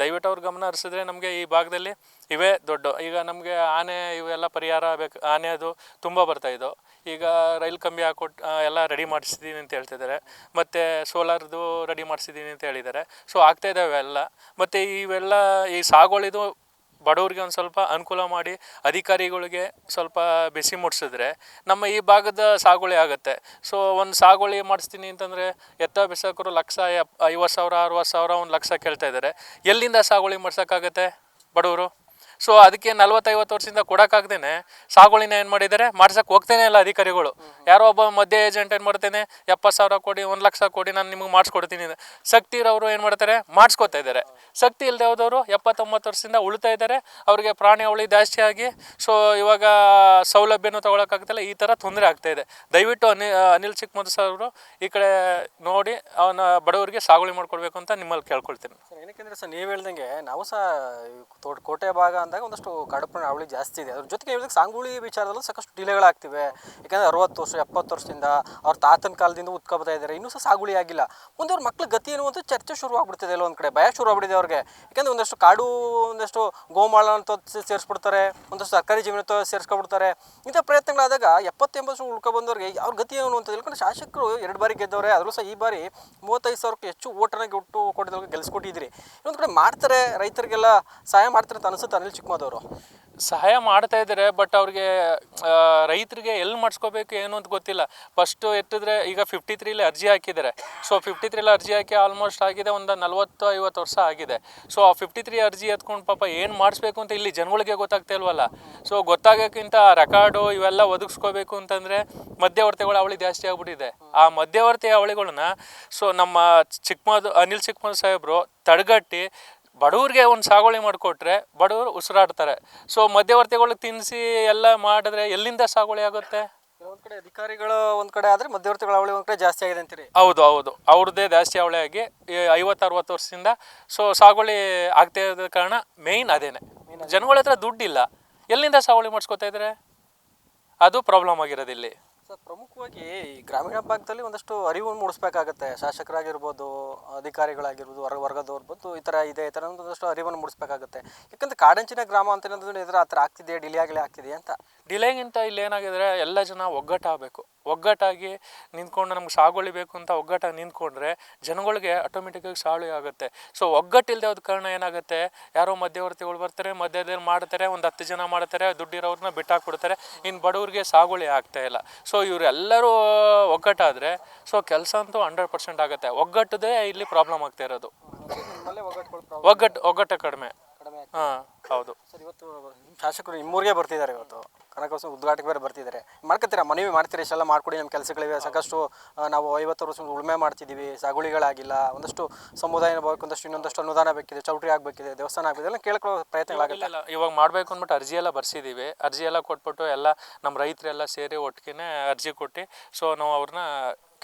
ದಯವಿಟ್ಟು ಅವ್ರು ಗಮನ ಹರಿಸಿದ್ರೆ ನಮಗೆ ಈ ಭಾಗದಲ್ಲಿ ಇವೇ ದೊಡ್ಡ, ಈಗ ನಮಗೆ ಆನೆ ಇವೆಲ್ಲ ಪರಿಹಾರ ಬೇಕು, ಆನೆ ಅದು ತುಂಬ ಬರ್ತಾಯಿದ್ದು ಈಗ ರೈಲ್ ಕಂಬಿ ಹಾಕೊಟ್ಟು ಎಲ್ಲ ರೆಡಿ ಮಾಡಿಸಿದ್ದೀನಿ ಅಂತ ಹೇಳ್ತಿದ್ದಾರೆ. ಮತ್ತು ಸೋಲಾರ್ದು ರೆಡಿ ಮಾಡಿಸಿದ್ದೀನಿ ಅಂತ ಹೇಳಿದ್ದಾರೆ. ಸೊ ಆಗ್ತಾಯಿದ್ದಾವೆ ಎಲ್ಲ. ಮತ್ತು ಇವೆಲ್ಲ ಈ ಸಾಗುವಳಿದು ಬಡವ್ರಿಗೆ ಒಂದು ಸ್ವಲ್ಪ ಅನುಕೂಲ ಮಾಡಿ ಅಧಿಕಾರಿಗಳಿಗೆ ಸ್ವಲ್ಪ ಬಿಸಿ ಮುಟ್ಸಿದ್ರೆ ನಮ್ಮ ಈ ಭಾಗದ ಸಾಗುವಳಿ ಆಗುತ್ತೆ. ಸೊ ಒಂದು ಸಾಗುವಳಿ ಮಾಡಿಸ್ತೀನಿ ಅಂತಂದರೆ ಎತ್ತ ಬಿಸಾಕರು ಲಕ್ಷ ಎಪ್ ಐವತ್ತು ಸಾವಿರ ಅರವತ್ತು ಸಾವಿರ, ಒಂದು ಲಕ್ಷ ಕೇಳ್ತಾ ಇದ್ದಾರೆ ಎಲ್ಲಿಂದ ಸಾಗುವಳಿ ಮಾಡ್ಸೋಕ್ಕಾಗತ್ತೆ ಬಡವರು? ಸೊ ಅದಕ್ಕೆ ನಲ್ವತ್ತೈವತ್ತು ವರ್ಷದಿಂದ ಕೊಡೋಕ್ಕಾಗ್ದೇನೆ ಸಾಗುವಳಿನ ಏನು ಮಾಡಿದ್ದಾರೆ? ಮಾಡ್ಸಕ್ಕೆ ಹೋಗ್ತೇನೆ ಇಲ್ಲ ಅಧಿಕಾರಿಗಳು. ಯಾರೋ ಒಬ್ಬ ಮಧ್ಯ ಏಜೆಂಟ್ ಏನು ಮಾಡ್ತೇನೆ? ಎಪ್ಪತ್ತು ಸಾವಿರ ಕೊಡಿ ಒಂದು ಲಕ್ಷ ಕೊಡಿ ನಾನು ನಿಮಗೆ ಮಾಡಿಸ್ಕೊಡ್ತೀನಿ. ಶಕ್ತಿ ಇರೋರು ಏನು ಮಾಡ್ತಾರೆ? ಮಾಡಿಸ್ಕೊತಾ ಇದ್ದಾರೆ. ಶಕ್ತಿ ಇಲ್ಲದೆ ಹೋದವರು ಎಪ್ಪತ್ತೊಂಬತ್ತು ವರ್ಷದಿಂದ ಉಳಿತಾ ಇದ್ದಾರೆ. ಅವರಿಗೆ ಪ್ರಾಣಿ ಅವಳಿ ಜಾಸ್ತಿ ಆಗಿ ಸೊ ಇವಾಗ ಸೌಲಭ್ಯನೂ ತೊಗೊಳಕ್ಕಾಗ್ತಿಲ್ಲ ಈ ಥರ ತೊಂದರೆ ಆಗ್ತಾ ಇದೆ. ದಯವಿಟ್ಟು ಅನಿ ಅನಿಲ್ ಚಿಕ್ಕಮದು ಸರ್ ಅವರು ಈ ಕಡೆ ನೋಡಿ ಅವನ ಬಡವರಿಗೆ ಸಾಗುವಳಿ ಮಾಡಿಕೊಡ್ಬೇಕು ಅಂತ ನಿಮ್ಮಲ್ಲಿ ಕೇಳ್ಕೊಳ್ತೀನಿ. ಸರ್ ಏನಕ್ಕೆಂದ್ರೆ ಸರ್ ನೀವು ಹೇಳ್ದಂಗೆ ನಾವು ಸಹ ಕೋಟೆ ಭಾಗ ಅಂದಾಗ ಒಂದಷ್ಟು ಕಾಡುಪ್ರಾಣಿ ಅವಳಿ ಜಾಸ್ತಿ ಇದೆ. ಅದ್ರ ಜೊತೆಗೆ ಹೇಳಿದಾಗ ಸಾಂಗುಳಿ ವಿಚಾರದಲ್ಲೂ ಸಾಕಷ್ಟು ಡಿಲೇಗಳಾಗ್ತಿವೆ ಯಾಕಂದ್ರೆ ಅರವತ್ತು ವರ್ಷ, ಎಪ್ಪತ್ತು ವರ್ಷದಿಂದ ಅವ್ರ ತಾತನ ಕಾಲದಿಂದ ಉತ್ಕೊಳ್ತಾ ಇದ್ದಾರೆ. ಇನ್ನೂ ಸಹ ಸಾಗುಳಿ ಆಗಿಲ್ಲ. ಮುಂದೆ ಅವ್ರ ಮಕ್ಳ ಗತಿ ಅಂತ ಚರ್ಚೆ ಶುರು ಆಗ್ಬಿಡ್ತದೆ ಒಂದು ಕಡೆ? ಭಯ ಶುರು ಆಗ್ಬಿಟ್ಟಿದೆ ಅವ್ರಿಗೆ. ಯಾಕಂದ್ರೆ ಒಂದಷ್ಟು ಕಾಡು, ಒಂದಷ್ಟು ಗೋಮಾಳ ಅಂತ ಸೇರಿಸ್ಬಿಡ್ತಾರೆ. ಒಂದಷ್ಟು ಸರ್ಕಾರಿ ಜಮೀನು ಸೇರಿಸ್ಕೊಬಿಡ್ತಾರೆ. ಇಂಥ ಪ್ರಯತ್ನಗಳಾದಾಗ ಎಪ್ಪತ್ತೆಂಬತ್ತು ಉಳ್ಕೊ ಬಂದವ್ರಿಗೆ ಅವ್ರ ಗತಿ ಏನು ಅಂತ ಹೇಳ್ಕೊಂಡು ಶಾಸಕರು ಎರಡು ಬಾರಿ ಗೆದ್ದವ್ರೆ. ಅದ್ರೂ ಸಹ ಈ ಬಾರಿ ಮೂವತ್ತೈದು ಸಾವಿರಕ್ಕೆ ಹೆಚ್ಚು ಓಟನ್ನ ಗೆಟ್ಟು ಕೊಟ್ಟಿದ್ರು ಗೆಲ್ಸ್ಕೊಟ್ಟಿದ್ರಿ ಇನ್ನೊಂದು ಕಡೆ ಮಾಡ್ತಾರೆ ರೈತರಿಗೆಲ್ಲ, ಸಹಾಯ ಮಾಡ್ತಾರೆ ಅಂತ ಅನಿಸುತ್ತೆ ಅನಿಲ್ ಚಿಕ್ಕಮದವರು ಸಹಾಯ ಮಾಡ್ತಾ ಇದ್ದಾರೆ ಬಟ್ ಅವ್ರಿಗೆ ರೈತರಿಗೆ ಎಲ್ಲಿ ಮಾಡಿಸ್ಕೋಬೇಕು ಏನು ಅಂತ ಗೊತ್ತಿಲ್ಲ. ಫಸ್ಟು ಎತ್ತಿದ್ರೆ ಈಗ ಫಿಫ್ಟಿ ತ್ರೀಲಿ ಅರ್ಜಿ ಹಾಕಿದ್ದಾರೆ. ಸೊ ಫಿಫ್ಟಿ ತ್ರೀಲಿ ಅರ್ಜಿ ಹಾಕಿ ಆಲ್ಮೋಸ್ಟ್ ಆಗಿದೆ, ಒಂದು ನಲ್ವತ್ತು ಐವತ್ತು ವರ್ಷ ಆಗಿದೆ. ಸೊ ಆ ಫಿಫ್ಟಿ ತ್ರೀ ಅರ್ಜಿ ಎತ್ಕೊಂಡು ಪಾಪ ಏನು ಮಾಡಿಸ್ಬೇಕು ಅಂತ ಇಲ್ಲಿ ಜನಗಳಿಗೆ ಗೊತ್ತಾಗ್ತಾ ಇಲ್ವಲ್ಲ. ಸೊ ಗೊತ್ತಾಗೋಕ್ಕಿಂತ ರೆಕಾರ್ಡು ಇವೆಲ್ಲ ಒದಗಿಸ್ಕೋಬೇಕು ಅಂತಂದರೆ ಮಧ್ಯವರ್ತಿಗಳ ಅವಳಿ ಜಾಸ್ತಿ ಆಗಿಬಿಟ್ಟಿದೆ. ಆ ಮಧ್ಯವರ್ತಿ ಅವಳಿಗಳನ್ನ ಸೊ ನಮ್ಮ ಚಿಕ್ಕಮದು ಅನಿಲ್ ಚಿಕ್ಕಮದು ಸಾಹೇಬರು ತಡೆಗಟ್ಟಿ ಬಡವ್ರಿಗೆ ಒಂದು ಸಾಗುವಳಿ ಮಾಡಿಕೊಟ್ರೆ ಬಡವರು ಉಸಿರಾಡ್ತಾರೆ. ಸೊ ಮಧ್ಯವರ್ತಿಗಳು ತಿನ್ನಿಸಿ ಎಲ್ಲ ಮಾಡಿದ್ರೆ ಎಲ್ಲಿಂದ ಸಾಗುವಳಿ ಆಗುತ್ತೆ? ಒಂದು ಕಡೆ ಅಧಿಕಾರಿಗಳು ಒಂದು ಕಡೆ ಆದರೆ ಮಧ್ಯವರ್ತಿಗಳ ಅವಳಿ ಒಂದು ಕಡೆ ಜಾಸ್ತಿ ಆಗಿದೆ ಅಂತೀರಿ? ಹೌದು ಹೌದು. ಅವ್ರದ್ದೇ ಜಾಸ್ತಿ ಅವಳಿ ಆಗಿ ಐವತ್ತು ಅರವತ್ತು ವರ್ಷದಿಂದ ಸೊ ಸಾಗುವಳಿ ಆಗ್ತಾ ಇರೋದ ಕಾರಣ ಮೇಯ್ನ್ ಅದೇನೆ. ಜನಗಳ ಹತ್ರ ದುಡ್ಡಿಲ್ಲ. ಎಲ್ಲಿಂದ ಸಾಗುವಳಿ ಮಾಡಿಸ್ಕೊತಾ ಇದ್ದಾರೆ ಅದು ಪ್ರಾಬ್ಲಮ್ ಆಗಿರೋದು ಇಲ್ಲಿ. ಪ್ರಮುಖವಾಗಿ ಈ ಗ್ರಾಮೀಣ ಭಾಗದಲ್ಲಿ ಒಂದಷ್ಟು ಅರಿವು ಮೂಡಿಸ್ಬೇಕಾಗತ್ತೆ. ಶಾಸಕರಾಗಿರ್ಬೋದು, ಅಧಿಕಾರಿಗಳಾಗಿರ್ಬೋದು ಹೊರ ವರ್ಗದವ್ರು ಬಂದು ಈ ಥರ ಇದೆ, ಈ ಥರ ಒಂದಷ್ಟು ಅರಿವನ್ನು ಮೂಡಿಸ್ಬೇಕಾಗತ್ತೆ. ಯಾಕಂದ್ರೆ ಕಾಡಂಚಿನ ಗ್ರಾಮ ಅಂತ ಏನಾದ್ರು ಆ ಥರ ಆಗ್ತಿದೆ ಡಿಲೇ ಆಗಲಿ ಆಗ್ತಿದೆ ಅಂತ. ಡಿಲೇಗಿಂತ ಇಲ್ಲಿ ಏನಾಗಿದ್ರೆ ಎಲ್ಲ ಜನ ಒಗ್ಗಟ್ಟಾಗಬೇಕು. ಒಗ್ಗಟ್ಟಾಗಿ ನಿಂತ್ಕೊಂಡು ನಮ್ಗೆ ಸಾಗುವಳಿ ಬೇಕು ಅಂತ ಒಗ್ಗಟ್ಟಾಗಿ ನಿಂತ್ಕೊಂಡ್ರೆ ಜನಗಳಿಗೆ ಆಟೋಮೆಟಿಕ್ಕಾಗಿ ಸಾಳು ಆಗುತ್ತೆ. ಸೊ ಒಗ್ಗಟ್ಟಿಲ್ಲದೆ ಹೋದ ಕಾರಣ ಏನಾಗುತ್ತೆ? ಯಾರೋ ಮಧ್ಯವರ್ತಿಗಳು ಬರ್ತಾರೆ ಮಧ್ಯದಲ್ಲಿ ಮಾಡ್ತಾರೆ ಒಂದು ಹತ್ತು ಜನ ಮಾಡ್ತಾರೆ ದುಡ್ಡಿರೋರನ್ನ ಬಿಟ್ಟಾಕ್ಬಿಡ್ತಾರೆ. ಇನ್ನು ಬಡವ್ರಿಗೆ ಸಾಗುವಳಿ ಆಗ್ತಾ ಇಲ್ಲ. ಸೊ ಇವರೆಲ್ಲರೂ ಒಗ್ಗಟ್ಟಾದರೆ ಸೊ ಕೆಲಸ ಅಂತೂ ಹಂಡ್ರೆಡ್ ಪರ್ಸೆಂಟ್ ಆಗುತ್ತೆ. ಒಗ್ಗಟ್ಟದೇ ಇಲ್ಲಿ ಪ್ರಾಬ್ಲಮ್ ಆಗ್ತಾ ಇರೋದು. ಒಗ್ಗಟ್ಟು ಒಗ್ಗಟ್ಟು ಕಡಿಮೆ. ಕಡಿಮೆ ಹಾಂ ಹೌದು. ಸರ್ ಇವತ್ತು ಶಾಸಕರು ಇಮ್ಮೂರಿಗೆ ಬರ್ತಿದ್ದಾರೆ ಇವತ್ತು. ಕನಕವಸ ಉದ್ಘಾಟಕ ಬೇರೆ ಬರ್ತಿದ್ದಾರೆ. ಮಾಡ್ಕೊತೀರಾ ಮನವಿ ಮಾಡ್ತೀರಾ? ಇಷ್ಟೆಲ್ಲ ಮಾಡ್ಕೊಡಿ, ನಮ್ಮ ಕೆಲಸಗಳಿವೆ. ಸಾಕಷ್ಟು ನಾವು ಐವತ್ತು ವರ್ಷ ಉಳುಮೆ ಮಾಡ್ತಿದ್ದೀವಿ. ಸಾಗುಳಿಗಳಾಗಿಲ್ಲ, ಒಂದಷ್ಟು ಸಮುದಾಯ ಒಂದಷ್ಟು ಇನ್ನೊಂದಷ್ಟು ಅನುದಾನ ಬೇಕಿದೆ, ಚೌಟ್ರಿ ಆಗಬೇಕಿದೆ, ದೇವಸ್ಥಾನ ಆಗಬೇಕಿದೆ, ಎಲ್ಲ ಕೇಳ್ಕೊಳ್ಳೋ ಪ್ರಯತ್ನಗಳಾಗುತ್ತೆ. ಇವಾಗ ಮಾಡಬೇಕು ಅಂದ್ಬಿಟ್ಟು ಅರ್ಜಿ ಎಲ್ಲ ಬರ್ಸಿದ್ದೀವಿ. ಅರ್ಜಿ ಎಲ್ಲ ಕೊಟ್ಬಿಟ್ಟು ಎಲ್ಲ ನಮ್ಮ ರೈತರೆಲ್ಲ ಸೇರಿ ಒಟ್ಟಿಗೆ ಅರ್ಜಿ ಕೊಟ್ಟು, ಸೊ ನಾವು ಅವ್ರನ್ನ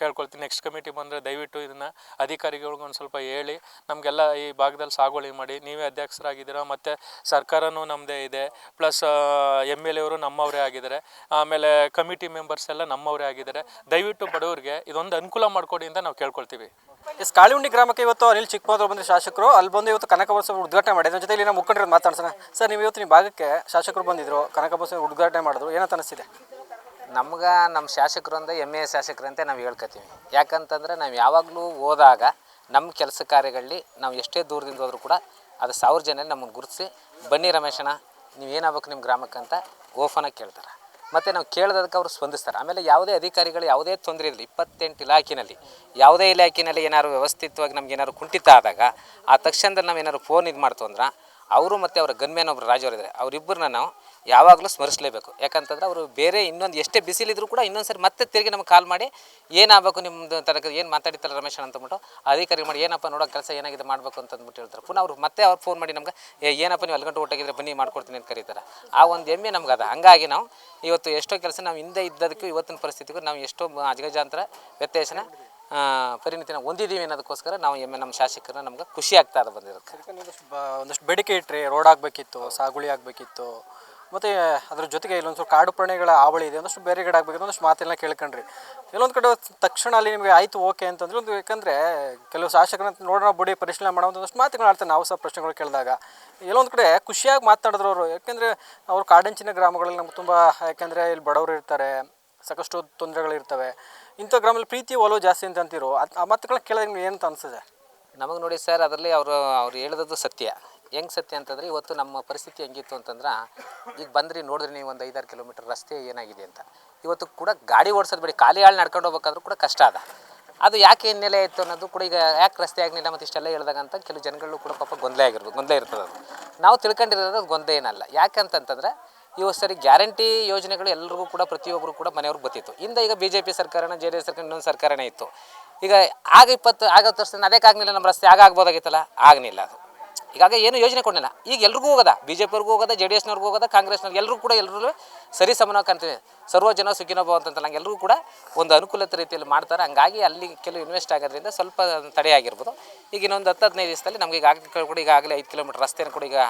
ಕೇಳ್ಕೊಳ್ತೀನಿ. ನೆಕ್ಸ್ಟ್ ಕಮಿಟಿ ಬಂದರೆ ದಯವಿಟ್ಟು ಇದನ್ನು ಅಧಿಕಾರಿಗಳ್ಗೆ ಒಂದು ಸ್ವಲ್ಪ ಹೇಳಿ, ನಮಗೆಲ್ಲ ಈ ಭಾಗದಲ್ಲಿ ಸಾಗುವಳಿ ಮಾಡಿ, ನೀವೇ ಅಧ್ಯಕ್ಷರಾಗಿದ್ದೀರ, ಮತ್ತು ಸರ್ಕಾರನೂ ನಮ್ಮದೇ ಇದೆ ಪ್ಲಸ್ ಎಂ ಎಲ್ ಎವರು ನಮ್ಮವರೇ ಆಗಿದ್ದಾರೆ, ಆಮೇಲೆ ಕಮಿಟಿ ಮೆಂಬರ್ಸ್ ಎಲ್ಲ ನಮ್ಮವರೇ ಆಗಿದ್ದಾರೆ. ದಯವಿಟ್ಟು ಬಡವರಿಗೆ ಇದೊಂದು ಅನುಕೂಲ ಮಾಡಿಕೊಡಿ ಅಂತ ನಾವು ಕೇಳ್ಕೊಳ್ತೀವಿ. ಎಸ್ ಕಾಳಿಹುಂಡಿ ಗ್ರಾಮಕ್ಕೆ ಇವತ್ತು ಅನಿಲ್ ಚಿಕ್ಕಮಗಳೂರು ಬಂದ ಶಾಸಕರು, ಅಲ್ಲಿ ಬಂದು ಇವತ್ತು ಕನಕವರ್ಸ ಉದ್ಘಾಟನೆ ಮಾಡಿದ್ರು. ಜೊತೆ ಇಲ್ಲಿ ನಮ್ಮ ಮುಖಂಡರು ಮಾತಾಡ್ಸೋಣ. ಸರ್, ನೀವು ಇವತ್ತು ನಿಮ್ಮ ಭಾಗಕ್ಕೆ ಶಾಸಕರು ಬಂದಿದ್ರು ಕನಕವರ್ಸ ಉದ್ಘಾಟನೆ ಮಾಡಿದ್ರು. ಏನಂತ ಅನಿಸ್ತಿದೆ? ನಮ್ಗೆ ನಮ್ಮ ಶಾಸಕರು ಅಂದರೆ ಎ ಶಾಸಕರಂತೆ ನಾವು ಹೇಳ್ಕೊತೀವಿ. ಯಾಕಂತಂದರೆ ನಾವು ಯಾವಾಗಲೂ ಹೋದಾಗ ನಮ್ಮ ಕೆಲಸ ಕಾರ್ಯಗಳಲ್ಲಿ ನಾವು ಎಷ್ಟೇ ದೂರದಿಂದ ಹೋದರೂ ಕೂಡ ಅದು ಸಾವಿರ ಜನ ನಮ್ಮನ್ನು ಗುರುತಿಸಿ, ಬನ್ನಿ ರಮೇಶಣ್ಣ ನೀವು ಏನಾಗಬೇಕು ನಿಮ್ಮ ಗ್ರಾಮಕ್ಕೆ ಅಂತ ಕೇಳ್ತಾರೆ. ಮತ್ತು ನಾವು ಕೇಳಿದದಕ್ಕೆ ಅವರು ಸ್ಪಂದಿಸ್ತಾರೆ. ಆಮೇಲೆ ಯಾವುದೇ ಅಧಿಕಾರಿಗಳು ಯಾವುದೇ ತೊಂದರೆ ಇರಲಿ, ಇಪ್ಪತ್ತೆಂಟು ಇಲಾಖೆಯಲ್ಲಿ ಯಾವುದೇ ಇಲಾಖೆಯಲ್ಲಿ ಏನಾದ್ರು ವ್ಯವಸ್ಥಿತವಾಗಿ ನಮ್ಗೆ ಏನಾದ್ರು ಕುಂಠಿತ ಆದಾಗ, ಆ ತಕ್ಷಣದಲ್ಲಿ ನಾವು ಏನಾದ್ರು ಫೋನ್ ಇದು ಮಾಡ್ತು ಅಂದ್ರೆ ಅವರು ಮತ್ತು ಅವರ ಗನ್ಮೇನೊಬ್ಬರು ರಾಜವರಿದ್ದಾರೆ ಅವರಿಬ್ಬರನ್ನ ನಾವು ಯಾವಾಗಲೂ ಸ್ಮರಿಸಲೇಬೇಕು. ಯಾಕಂತಂದ್ರೆ ಅವರು ಬೇರೆ ಇನ್ನೊಂದು ಎಷ್ಟೇ ಬಿಸಿಲಿದ್ರು ಕೂಡ ಇನ್ನೊಂದು ಸರಿ ಮತ್ತೆ ತಿರುಗಿ ನಮ್ಗೆ ಕಾಲ್ ಮಾಡಿ ಏನಾಗಬೇಕು ನಿಮ್ಮದು ತನಕ, ಏನು ಮಾತಾಡಿತ್ತಲ್ಲ ರಮೇಶ್ ಅಂತಂದ್ಬಿಟ್ಟು ಅಧಿಕಾರಿ ಮಾಡಿ ಏನಪ್ಪ ನೋಡೋ ಕೆಲಸ ಏನಾಗಿದೆ ಮಾಡಬೇಕು ಅಂತಂದ್ಬಿಟ್ಟು ಹೇಳ್ತಾರೆ. ಪುನಃ ಅವ್ರು ಮತ್ತೆ ಅವ್ರು ಫೋನ್ ಮಾಡಿ ನಮ್ಗೆ ಏನಪ್ಪ ನೀವು ಅಲ್ಲಿ ಗಂಟೆ ಬನ್ನಿ ಮಾಡ್ಕೊಡ್ತೀನಿ ಅಂತ ಕರೀತಾರೆ. ಆ ಒಂದು ಹೆಮ್ಮೆ ನಮ್ಗೆ ಅದ. ಹಂಗಾಗಿ ನಾವು ಇವತ್ತು ಎಷ್ಟೋ ಕೆಲಸ ನಾವು ಹಿಂದೆ ಇದ್ದದಕ್ಕೂ ಇವತ್ತಿನ ಪರಿಸ್ಥಿತಿಗೂ ನಾವು ಎಷ್ಟೋ ಅಜಗಜಾಂತರ, ವ್ಯತ್ಯಾಸನ ಪರಿಣಿತಿನ ಹೊಂದಿದ್ದೀವಿ ಅನ್ನೋದಕ್ಕೋಸ್ಕರ ನಾವು ಎಮ್ಮೆ ನಮ್ಮ ಶಾಸಕರನ್ನ ನಮ್ಗೆ ಖುಷಿ ಆಗ್ತಾ ಇದೆ ಬಂದಿರೋದಕ್ಕೆ ಒಂದಷ್ಟು ಬೇಡಿಕೆ ಇಟ್ಟರೆ ರೋಡ್ ಆಗಬೇಕಿತ್ತು, ಸಾಗುಳಿ ಆಗಬೇಕಿತ್ತು. ಮತ್ತು ಅದ್ರ ಜೊತೆಗೆ ಇಲ್ಲೊಂದು ಸ್ವಲ್ಪ ಕಾಡು ಪ್ರಾಣಿಗಳ ಆವಳಿ ಇದೆ. ಒಂದಷ್ಟು ಬೇರೆ ಕಡೆ ಆಗಬೇಕು ಒಂದಷ್ಟು ಮಾತೆಲ್ಲ ಕೇಳ್ಕೊಂಡ್ರಿ. ಎಲ್ಲೊಂದು ಕಡೆ ತಕ್ಷಣ ಅಲ್ಲಿ ನಿಮಗೆ ಆಯಿತು, ಓಕೆ ಅಂತಂದ್ರೆ ಒಂದು ಯಾಕಂದರೆ ಕೆಲವು ಶಾಸಕರನ್ನ ನೋಡೋಣ ಬಿಡಿ ಪರಿಶೀಲನೆ ಮಾಡೋ ಒಂದಷ್ಟು ಮಾತುಗಳು ಆಡ್ತಾರೆ ನಾವು ಸಹ ಪ್ರಶ್ನೆಗಳು ಕೇಳಿದಾಗ. ಎಲ್ಲೊಂದು ಕಡೆ ಖುಷಿಯಾಗಿ ಮಾತನಾಡಿದ್ರು ಅವರು. ಯಾಕೆಂದರೆ ಅವರು ಕಾಡಂಚಿನ ಗ್ರಾಮಗಳಲ್ಲಿ ನಮ್ಗೆ ತುಂಬ, ಯಾಕೆಂದರೆ ಇಲ್ಲಿ ಬಡವರು ಇರ್ತಾರೆ, ಸಾಕಷ್ಟು ತೊಂದರೆಗಳಿರ್ತವೆ ಇಂಥ ಗ್ರಾಮದಲ್ಲಿ ಪ್ರೀತಿ ಒಲವು ಜಾಸ್ತಿ ಅಂತ ಅಂತಿರೋ, ಆ ಮಾತುಗಳನ್ನ ಕೇಳಿದಾಗ ಏನು ಏನಂತ ಅನಿಸ್ತದೆ ನಮಗೆ ನೋಡಿ ಸರ್, ಅದರಲ್ಲಿ ಅವರು, ಅವ್ರು ಹೇಳಿದದ್ದು ಸತ್ಯ. ಹೆಂಗೆ ಸತ್ಯ ಅಂತಂದರೆ ಇವತ್ತು ನಮ್ಮ ಪರಿಸ್ಥಿತಿ ಹೆಂಗಿತ್ತು ಅಂತಂದ್ರೆ, ಈಗ ಬಂದ್ರಿ ನೋಡಿದ್ರಿ ನೀವು ಒಂದು ಐದಾರು ಕಿಲೋಮೀಟರ್ ರಸ್ತೆ ಏನಾಗಿದೆ ಅಂತ. ಇವತ್ತು ಕೂಡ ಗಾಡಿ ಓಡಿಸೋದು ಬಿಡಿ, ಖಾಲಿ ಹಾಳು ನಡ್ಕೊಂಡು ಹೋಗ್ಬೇಕಾದ್ರೂ ಕೂಡ ಕಷ್ಟ ಅದ. ಅದು ಯಾಕೆ ಹಿನ್ನೆಲೆ ಇತ್ತು ಅನ್ನೋದು ಕೂಡ ಈಗ ಯಾಕೆ ರಸ್ತೆ ಆಗಲಿಲ್ಲ ಮತ್ತು ಇಷ್ಟೆಲ್ಲ ಹೇಳಿದಾಗ ಅಂತ ಕೆಲವು ಜನಗಳು ಕೂಡ ಪಾಪ ಗೊಂದಲ ಆಗಿರ್ಬೋದು ಗೊಂದಲ ಇರ್ತದೆ ನಾವು ತಿಳ್ಕೊಂಡಿರೋದು ಗೊಂದಲ ಏನಲ್ಲ. ಯಾಕಂತಂತಂದ್ರೆ ಇವು ಸರಿ ಗ್ಯಾರಂಟಿ ಯೋಜನೆಗಳು ಎಲ್ಲರಿಗೂ ಕೂಡ ಪ್ರತಿಯೊಬ್ಬರು ಕೂಡ ಮನೆಯವ್ರಿಗೆ ಗೊತ್ತಿತ್ತು. ಹಿಂದೆ ಈಗ ಬಿ ಜೆ ಪಿ ಸರ್ಕಾರನ, ಜೆ ಡಿ ಎಸ್ ಸರ್ಕಾರ ಇನ್ನೊಂದು ಸರ್ಕಾರನೇ ಇತ್ತು. ಈಗ ಆಗ ಇಪ್ಪತ್ತು, ಆಗ ವರ್ಷದಿಂದ ಅದಕ್ಕೆ ಆಗಲಿಲ್ಲ ನಮ್ಮ ರಸ್ತೆ ಆಗ ಆಗ್ಬೋದಾಗಿತ್ತಲ್ಲ? ಆಗಲಿಲ್ಲ ಅದು. ಈಗಾಗ ಏನು ಯೋಜನೆ ಕೊಡಲಿಲ್ಲ. ಈಗ ಎಲ್ರಿಗೂ ಹೋಗೋದ. ಬಿ ಜೆ ಪಿಯವ್ರಿಗೂ ಹೋಗೋದ, ಜೆ ಡಿ ಎಸ್ನವ್ರಿಗೂ ಹೋಗೋದ, ಕಾಂಗ್ರೆಸ್ನವ್ರಿಗೆ ಎಲ್ಲರೂ ಕೂಡ ಎಲ್ಲರೂ ಸರಿ ಸಮಾನವಾಗಿ ಕಾಣ್ತೀವಿ ಸರ್ವ ಜನ ಸುಖಿನೋ ಭವ ಅಂತಂತಲ್ಲ ಹಂಗೆ ಎಲ್ಲರೂ ಕೂಡ ಒಂದು ಅನುಕೂಲತೆ ರೀತಿಯಲ್ಲಿ ಮಾಡ್ತಾರೆ. ಹಂಗಾಗಿ ಅಲ್ಲಿ ಕೆಲವು ಇನ್ವೆಸ್ಟ್ ಆಗೋದ್ರಿಂದ ಸ್ವಲ್ಪ ತಡೆ ಆಗಿರ್ಬೋದು. ಈಗ ಇನ್ನೊಂದು ಹತ್ತು, ಹದಿನೈದು ದಿವಸದಲ್ಲಿ ನಮಗೆ ಈಗ ಕೂಡ ಈಗಾಗಲೇ ಐದು ಕಿಲೋಮೀಟರ್ ರಸ್ತೆಯನ್ನು ಕೂಡ ಈಗ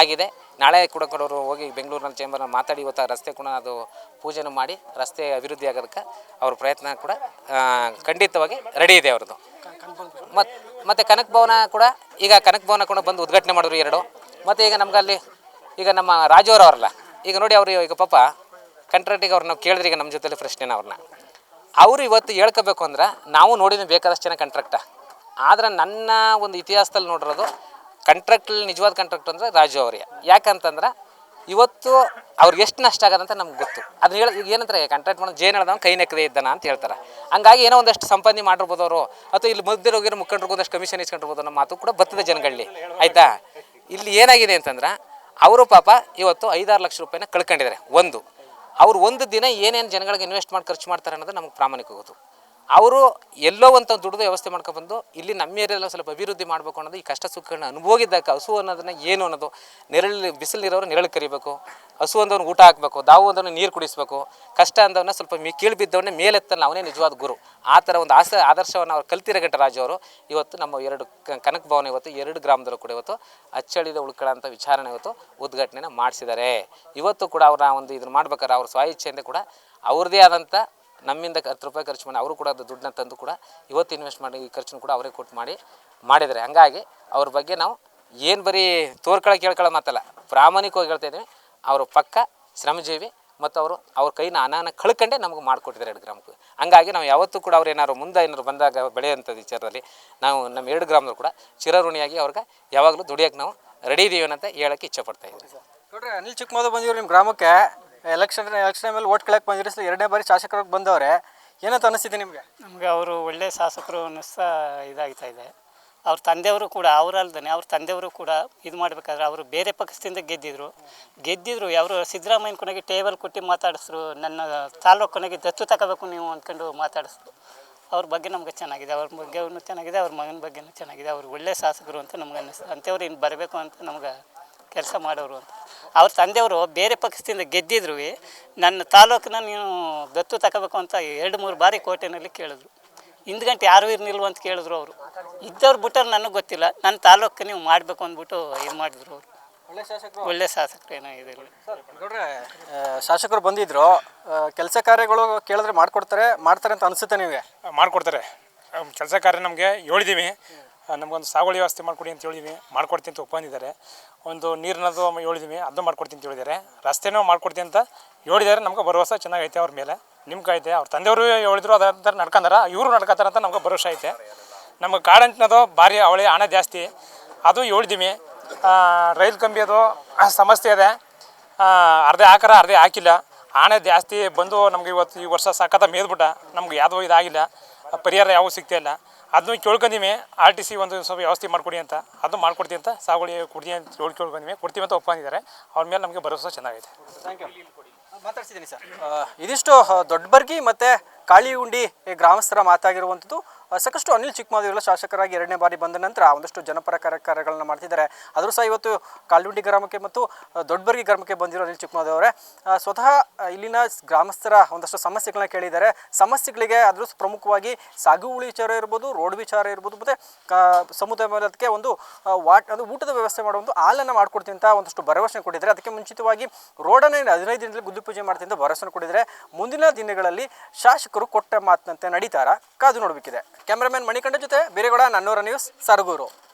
ಆಗಿದೆ. ನಾಳೆ ಕೂಡ ಕೂಡ ಅವರು ಹೋಗಿ ಬೆಂಗಳೂರಿನಲ್ಲಿ ಚೇಂಬರ್ನ ಮಾತಾಡಿ ಇವತ್ತು ರಸ್ತೆ ಕೂಡ ಅದು ಪೂಜೆನೂ ಮಾಡಿ ರಸ್ತೆ ಅಭಿವೃದ್ಧಿ ಆಗೋದಕ್ಕೆ ಅವ್ರ ಪ್ರಯತ್ನ ಕೂಡ ಖಂಡಿತವಾಗಿ ರೆಡಿ ಇದೆ ಅವ್ರದ್ದು. ಮತ್ತು ಮತ್ತು ಕನಕ ಭವನ ಕೂಡ ಈಗ ಕನಕ ಭವನ ಕೂಡ ಬಂದು ಉದ್ಘಾಟನೆ ಮಾಡಿದ್ರು ಎರಡು. ಮತ್ತು ಈಗ ನಮ್ಗೆ ಅಲ್ಲಿ, ಈಗ ನಮ್ಮ ರಾಜವರವರಲ್ಲ ಈಗ ನೋಡಿ ಅವರು ಈಗ ಪಾಪ ಕಂಟ್ರಾಕ್ಟಿಗೆ ಅವ್ರು ನಾವು ಈಗ ನಮ್ಮ ಜೊತೆಲಿ ಪ್ರಶ್ನೆನ ಅವ್ರನ್ನ. ಅವರು ಇವತ್ತು ಹೇಳ್ಕೋಬೇಕು ಅಂದ್ರೆ ನಾವು ನೋಡಿದ್ವಿ ಬೇಕಾದಷ್ಟು ಜನ ಕಂಟ್ರಾಕ್ಟ ಆದರೆ ನನ್ನ ಒಂದು ಇತಿಹಾಸದಲ್ಲಿ ನೋಡಿರೋದು ಕಂಟ್ರಾಕ್ಟಲ್ಲಿ ನಿಜವಾದ ಕಂಟ್ರಾಕ್ಟ್ ಅಂದರೆ ರಾಜು ಅವರಿಗೆ ಯಾಕಂತಂದ್ರೆ ಇವತ್ತು ಅವ್ರಿಗೆ ಎಷ್ಟು ನಷ್ಟ ಆಗದಂತ ನಮ್ಗೆ ಗೊತ್ತು. ಅದನ್ನ ಹೇಳಿ ಈಗ ಏನಂತಾರೆ ಕಾಂಟ್ರಾಕ್ಟ್ ಮಾಡೋದು ಜೇನು ಹೇಳ್ದವ ಕೈ ನೆಕ್ಕದೇ ಇದ್ದಾನ ಅಂತ ಹೇಳ್ತಾರೆ. ಹಂಗಾಗಿ ಏನೋ ಒಂದಷ್ಟು ಸಂಪಾದನೆ ಮಾಡಿರ್ಬೋದು ಅವರು. ಅಥವಾ ಇಲ್ಲಿ ಮಧ್ಯೆ ಹೋಗಿರೋ ಮುಖಂಡ್ರಿಗೆ ಒಂದಷ್ಟು ಕಮಿಷನ್ ಇಸ್ಕೊಂಡಿರ್ಬೋದು ಅನ್ನೋ ಮಾತು ಕೂಡ ಬರ್ತದೆ ಜನಗಳಲ್ಲಿ ಆಯಿತಾ? ಇಲ್ಲಿ ಏನಾಗಿದೆ ಅಂತಂದ್ರೆ, ಅವರು ಪಾಪ ಇವತ್ತು ಐದಾರು ಲಕ್ಷ ರೂಪಾಯಿನ ಕಳ್ಕೊಂಡಿದ್ದಾರೆ. ಒಂದು ಅವ್ರು ಒಂದು ದಿನ ಏನೇನು ಜನಗಳಿಗೆ ಇನ್ವೆಸ್ಟ್ ಮಾಡಿ ಖರ್ಚು ಮಾಡ್ತಾರೆ ಅನ್ನೋದು ನಮಗೆ ಪ್ರಾಮಾಣಿಕ ಗೊತ್ತು. ಅವರು ಎಲ್ಲೋ ಅಂತ ದುಡ್ದು ವ್ಯವಸ್ಥೆ ಮಾಡ್ಕೊಬಂದು ಇಲ್ಲಿ ನಮ್ಮ ಏರಿಯಾದಲ್ಲಿ ಸ್ವಲ್ಪ ಅಭಿವೃದ್ಧಿ ಮಾಡಬೇಕು ಅನ್ನೋದು ಈ ಕಷ್ಟ ಸುಖಗಳನ್ನ ಅನುಭೋಗಿದ್ದಾಗ ಹಸು ಅನ್ನೋದನ್ನ ಏನು ಅನ್ನೋದು ನೆರಳು ಬಿಸಿಲಿರೋರು ನೆರಳು ಕರಿಬೇಕು. ಹಸು ಅಂದವ್ನು ಊಟ ಹಾಕಬೇಕು, ದಾವು ಅಂದವ್ನು ನೀರು ಕುಡಿಸ್ಬೇಕು, ಕಷ್ಟ ಅಂದವನ್ನ ಸ್ವಲ್ಪ ಮೀ ಕೀಳು ಬಿದ್ದವನ್ನೇ ಮೇಲೆತ್ತಲ್ಲ ಅವನೇ ನಿಜವಾದ ಗುರು. ಆ ಥರ ಒಂದು ಆಸ, ಆದರ್ಶವನ್ನು ಅವ್ರು ಕಲ್ತಿರ ಅವರು. ಇವತ್ತು ನಮ್ಮ ಎರಡು ಕನಕ ಭವನ ಇವತ್ತು ಎರಡು ಗ್ರಾಮದಲ್ಲೂ ಕೂಡ ಇವತ್ತು ಅಚ್ಚಳಿದ ಉಳ್ಕೊಳ್ಳೋಂಥ ವಿಚಾರಣೆ ಇವತ್ತು ಉದ್ಘಾಟನೆನ ಮಾಡಿಸಿದ್ದಾರೆ. ಇವತ್ತು ಕೂಡ ಅವರ ಒಂದು ಇದನ್ನು ಮಾಡ್ಬೇಕಾದ್ರೆ ಅವ್ರ ಸ್ವ ಕೂಡ ಅವ್ರದ್ದೇ ಆದಂಥ ನಮ್ಮಿಂದ ಹತ್ತು ರೂಪಾಯಿ ಖರ್ಚು ಮಾಡಿ, ಅವರು ಕೂಡ ಅದು ದುಡ್ಡನ್ನ ತಂದು ಕೂಡ ಇವತ್ತು ಇನ್ವೆಸ್ಟ್ ಮಾಡಿ, ಈ ಖರ್ಚನ್ನು ಕೂಡ ಅವರೇ ಕೊಟ್ಟು ಮಾಡಿ ಮಾಡಿದರೆ ಹಂಗಾಗಿ ಅವ್ರ ಬಗ್ಗೆ ನಾವು ಏನು ಬರೀ ತೋರ್ಕೊಳ್ಳೋ ಕೇಳ್ಕೊಳ್ಳೋ ಮಾತಲ್ಲ, ಪ್ರಾಮಾಣಿಕವಾಗಿ ಹೇಳ್ತಾ ಇದ್ದೀವಿ. ಅವರು ಪಕ್ಕ ಶ್ರಮಜೀವಿ ಮತ್ತು ಅವರು ಅವ್ರ ಕೈನ ಅನಾನ ಕಳ್ಕೊಂಡೆ ನಮಗೆ ಮಾಡಿಕೊಟ್ಟಿದ್ದಾರೆ ಎರಡು ಗ್ರಾಮಕ್ಕೆ. ಹಂಗಾಗಿ ನಾವು ಯಾವತ್ತೂ ಕೂಡ ಅವ್ರು ಏನಾದ್ರು ಮುಂದೆ ಏನಾದ್ರು ಬಂದಾಗ ಬೆಳೆಯುವಂಥ ವಿಚಾರದಲ್ಲಿ ನಾವು ನಮ್ಮ ಎರಡು ಗ್ರಾಮದಲ್ಲೂ ಕೂಡ ಚಿರಋಣಿಯಾಗಿ ಅವ್ರಿಗೆ ಯಾವಾಗಲೂ ದುಡಿಯೋಕೆ ನಾವು ರೆಡಿ ಇದ್ದೀವಿ ಅಂತ ಹೇಳೋಕ್ಕೆ ಇಚ್ಛೆ ಇದ್ದೀವಿ. ನೋಡ್ರಿ, ಅನಿಲ್ ಚಿಕ್ಕಮದ ಬಂದಿವ್ರು ನಿಮ್ಮ ಗ್ರಾಮಕ್ಕೆ ಎಲೆಕ್ಷನ್ ಎಲೆಕ್ಷನ್ ಮೇಲೆ ಓಟ್ ಕೇಳಕ್ಕೆ ಬಂದಿರಿ ಎರಡನೇ ಬಾರಿ ಶಾಸಕರಾಗಿ ಬಂದವ್ರೆ. ಏನಂತ ಅನಿಸ್ತಿದೆ ನಿಮಗೆ? ನಮಗೆ ಅವರು ಒಳ್ಳೆ ಶಾಸಕರು ಅನ್ನಿಸ್ತಾ ಇದಾಗ್ತಾ ಇದೆ. ಅವ್ರ ತಂದೆಯವರು ಕೂಡ ಅವರಲ್ದೇ ಅವ್ರ ತಂದೆಯವರು ಕೂಡ ಇದು ಮಾಡಬೇಕಾದ್ರೆ ಅವರು ಬೇರೆ ಪಕ್ಷದಿಂದ ಗೆದ್ದಿದ್ರು. ಗೆದ್ದಿದ್ರು ಅವರು ಸಿದ್ದರಾಮಯ್ಯನ ಕೊನೆಗೆ ಟೇಬಲ್ ಕೊಟ್ಟು ಮಾತಾಡಿಸ್ರು ನನ್ನ ತಾಲೂಕು ಕೊನೆಗೆ ದತ್ತು ತಗೋಬೇಕು ನೀವು ಅಂದ್ಕೊಂಡು ಮಾತಾಡಿಸ್ರು ಅವ್ರ ಬಗ್ಗೆ ನಮ್ಗೆ ಚೆನ್ನಾಗಿದೆ, ಅವ್ರ ಬಗ್ಗೆ ಚೆನ್ನಾಗಿದೆ, ಅವ್ರ ಮಗನ ಬಗ್ಗೆನೂ ಚೆನ್ನಾಗಿದೆ. ಅವ್ರು ಒಳ್ಳೆ ಶಾಸಕರು ಅಂತ ನಮ್ಗೆ ಅನ್ನಿಸ್ತು ಅಂಥವ್ರು ಇನ್ನು ಬರಬೇಕು ಅಂತ ನಮ್ಗೆ ಕೆಲಸ ಮಾಡೋರು ಅಂತ. ಅವ್ರ ತಂದೆಯವರು ಬೇರೆ ಪಕ್ಷದಿಂದ ಗೆದ್ದಿದ್ರು. ನನ್ನ ತಾಲೂಕನ್ನ ನೀನು ದತ್ತು ತಗೋಬೇಕು ಅಂತ ಎರಡು ಮೂರು ಬಾರಿ ಕೋಟೆನಲ್ಲಿ ಕೇಳಿದ್ರು. ಹಿಂದ್ ಗಂಟೆ ಯಾರು ಇರ್ನಿಲ್ವ ಅಂತ ಕೇಳಿದ್ರು ಅವರು. ಇದ್ದವ್ರು ಬಿಟ್ಟರು ನನಗೆ ಗೊತ್ತಿಲ್ಲ. ನನ್ನ ತಾಲೂಕು ನೀವು ಮಾಡಬೇಕು ಅಂದ್ಬಿಟ್ಟು ಇದು ಮಾಡಿದ್ರು ಅವರು. ಒಳ್ಳೆ ಶಾಸಕರು. ಏನೋ ಇದಿಲ್ಲ ನೋಡ್ರೆ ಶಾಸಕರು ಬಂದಿದ್ರು. ಕೆಲಸ ಕಾರ್ಯಗಳು ಕೇಳಿದ್ರೆ ಮಾಡ್ಕೊಡ್ತಾರೆ. ಮಾಡ್ತಾರೆ ಅಂತ ಅನಿಸುತ್ತೆ ನಿಮಗೆ? ಮಾಡಿಕೊಡ್ತಾರೆ. ಕೆಲಸ ಕಾರ್ಯ ನಮಗೆ ಹೇಳಿದ್ದೀವಿ ನಮಗೊಂದು ಸಾಗುವಳಿ ವ್ಯವಸ್ಥೆ ಮಾಡಿಕೊಡಿ ಅಂತ ಹೇಳಿದ್ವಿ ಮಾಡ್ಕೊಡ್ತೀನಿ ಅಂತ ಒಪ್ಪಂದಿದ್ದಾರೆ ಒಂದು ನೀರಿನದು ಹೇಳಿದ್ವಿ ಅದನ್ನು ಮಾಡ್ಕೊಡ್ತೀನಿ ಅಂತ ಹೇಳಿದ್ದಾರೆ. ರಸ್ತೆನೂ ಮಾಡ್ಕೊಡ್ತೀನಿ ಅಂತ ಹೇಳಿದ್ದಾರೆ. ನಮ್ಗೆ ಭರವಸೆ ಚೆನ್ನಾಗೈತೆ ಅವ್ರ ಮೇಲೆ. ನಿಮ್ಗೆ ಐತೆ ಅವ್ರ ತಂದೆಯವರು ಹೇಳಿದ್ರು ಅದಂತ ನಡ್ಕೊಂಡಾರ ಇವರು ನಡ್ಕೊತಾರ ಅಂತ ನಮ್ಗೆ ಭರವಸೆ ಐತೆ. ನಮ್ಗೆ ಕಾಡಂಟಿನದು ಭಾರಿ ಅವಳಿ ಹಣ ಜಾಸ್ತಿ. ಅದು ಹೇಳಿದ್ವಿ ರೈಲ್ ಕಂಬಿ ಅದು ಸಮಸ್ಯೆ ಇದೆ. ಅರ್ಧ ಹಾಕಾರ ಅರ್ಧ ಹಾಕಿಲ್ಲ. ಆಣೆ ಜಾಸ್ತಿ ಬಂದು ನಮ್ಗೆ ಇವತ್ತು ಈ ವರ್ಷ ಸಖತ್ತ ಮೇದ್ಬಿಟ್ಟ ನಮ್ಗೆ ಯಾವುದೋ ಇದಾಗಿಲ್ಲ. ಪರಿಹಾರ ಯಾವ ಸಿಗ್ತಾ ಇಲ್ಲ. ಅದನ್ನು ಕೇಳ್ಕೊಂಡಿವಿ ಆರ್ ಟಿ ಸಿ ಒಂದು ಸ್ವಲ್ಪ ವ್ಯವಸ್ಥೆ ಮಾಡಿಕೊಡಿ ಅಂತ. ಅದು ಮಾಡಿಕೊಡ್ತೀವಿ ಅಂತ ಸಾಗುಳಿ ಕೊಡ್ತೀವಿ ಅಂತ ಕೇಳಿ ಕೇಳ್ಕೊಂಡಿವಿ ಕೊಡ್ತೀವಿ ಅಂತ ಒಪ್ಪಂದಿದ್ದಾರೆ ಅವ್ರ ಮೇಲೆ ನಮಗೆ ಭರವಸೆ ಚೆನ್ನಾಗೈತೆ. ಮಾತಾಡ್ತಿದ್ದೀನಿ ಸರ್. ಇದಿಷ್ಟು ದೊಡ್ಡಬರ್ಗಿ ಮತ್ತು ಕಾಳಿಹುಂಡಿ ಗ್ರಾಮಸ್ಥರ ಮಾತಾಗಿರುವಂಥದ್ದು ಸಾಕಷ್ಟು ಅನಿಲ್ ಚಿಕ್ಕಮಾದೇವರ ಶಾಸಕರಾಗಿ ಎರಡನೇ ಬಾರಿ ಬಂದ ನಂತರ ಒಂದಷ್ಟು ಜನಪರ ಕಾರ್ಯಗಳನ್ನು ಮಾಡ್ತಿದ್ದಾರೆ. ಆದರೂ ಸಹ ಇವತ್ತು ಕಾಲ್ಡುಂಡಿ ಗ್ರಾಮಕ್ಕೆ ಮತ್ತು ದೊಡ್ಡಬರ್ಗಿ ಗ್ರಾಮಕ್ಕೆ ಬಂದಿರೋ ಅನಿಲ್ ಚಿಕ್ಕಮಾದೇವರೇ ಸ್ವತಃ ಇಲ್ಲಿನ ಗ್ರಾಮಸ್ಥರ ಒಂದಷ್ಟು ಸಮಸ್ಯೆಗಳನ್ನ ಕೇಳಿದ್ದಾರೆ. ಸಮಸ್ಯೆಗಳಿಗೆ ಅದರ ಪ್ರಮುಖವಾಗಿ ಸಾಗುವಳಿ ವಿಚಾರ ಇರ್ಬೋದು, ರೋಡ್ ವಿಚಾರ ಇರ್ಬೋದು, ಮತ್ತು ಸಮುದಾಯ ಮೂಲಕ್ಕೆ ಒಂದು ವಾಟ್, ಅದು ಊಟದ ವ್ಯವಸ್ಥೆ ಮಾಡೋ ಒಂದು ಹಾಲನ್ನು ಮಾಡಿಕೊಡ್ತೀನಿ ಅಂತ ಒಂದಷ್ಟು ಭರವಸೆ ಕೊಟ್ಟಿದ್ದಾರೆ. ಅದಕ್ಕೆ ಮುಂಚಿತವಾಗಿ ರೋಡನ್ನು ಹದಿನೈದು ದಿನದಲ್ಲಿ ಗುದ್ದು ಪೂಜೆ ಮಾಡ್ತೀನಿ ಅಂತ ಭರವಸೆ ಕೊಟ್ಟಿದ್ದಾರೆ. ಮುಂದಿನ ದಿನಗಳಲ್ಲಿ ಶಾಸಕರು ಕೊಟ್ಟ ಮಾತಿನಂತೆ ನಡೀತಾರ. ಕಾದು ನೋಡಬೇಕಿದೆ. ಕ್ಯಾಮ್ರಾಮನ್ ಮಣಿಕಂಡ ಜೊತೆ ಬೇರೆಗೌಡ ನನ್ನೂರ ನ್ಯೂಸ್ ಸರಗೂರು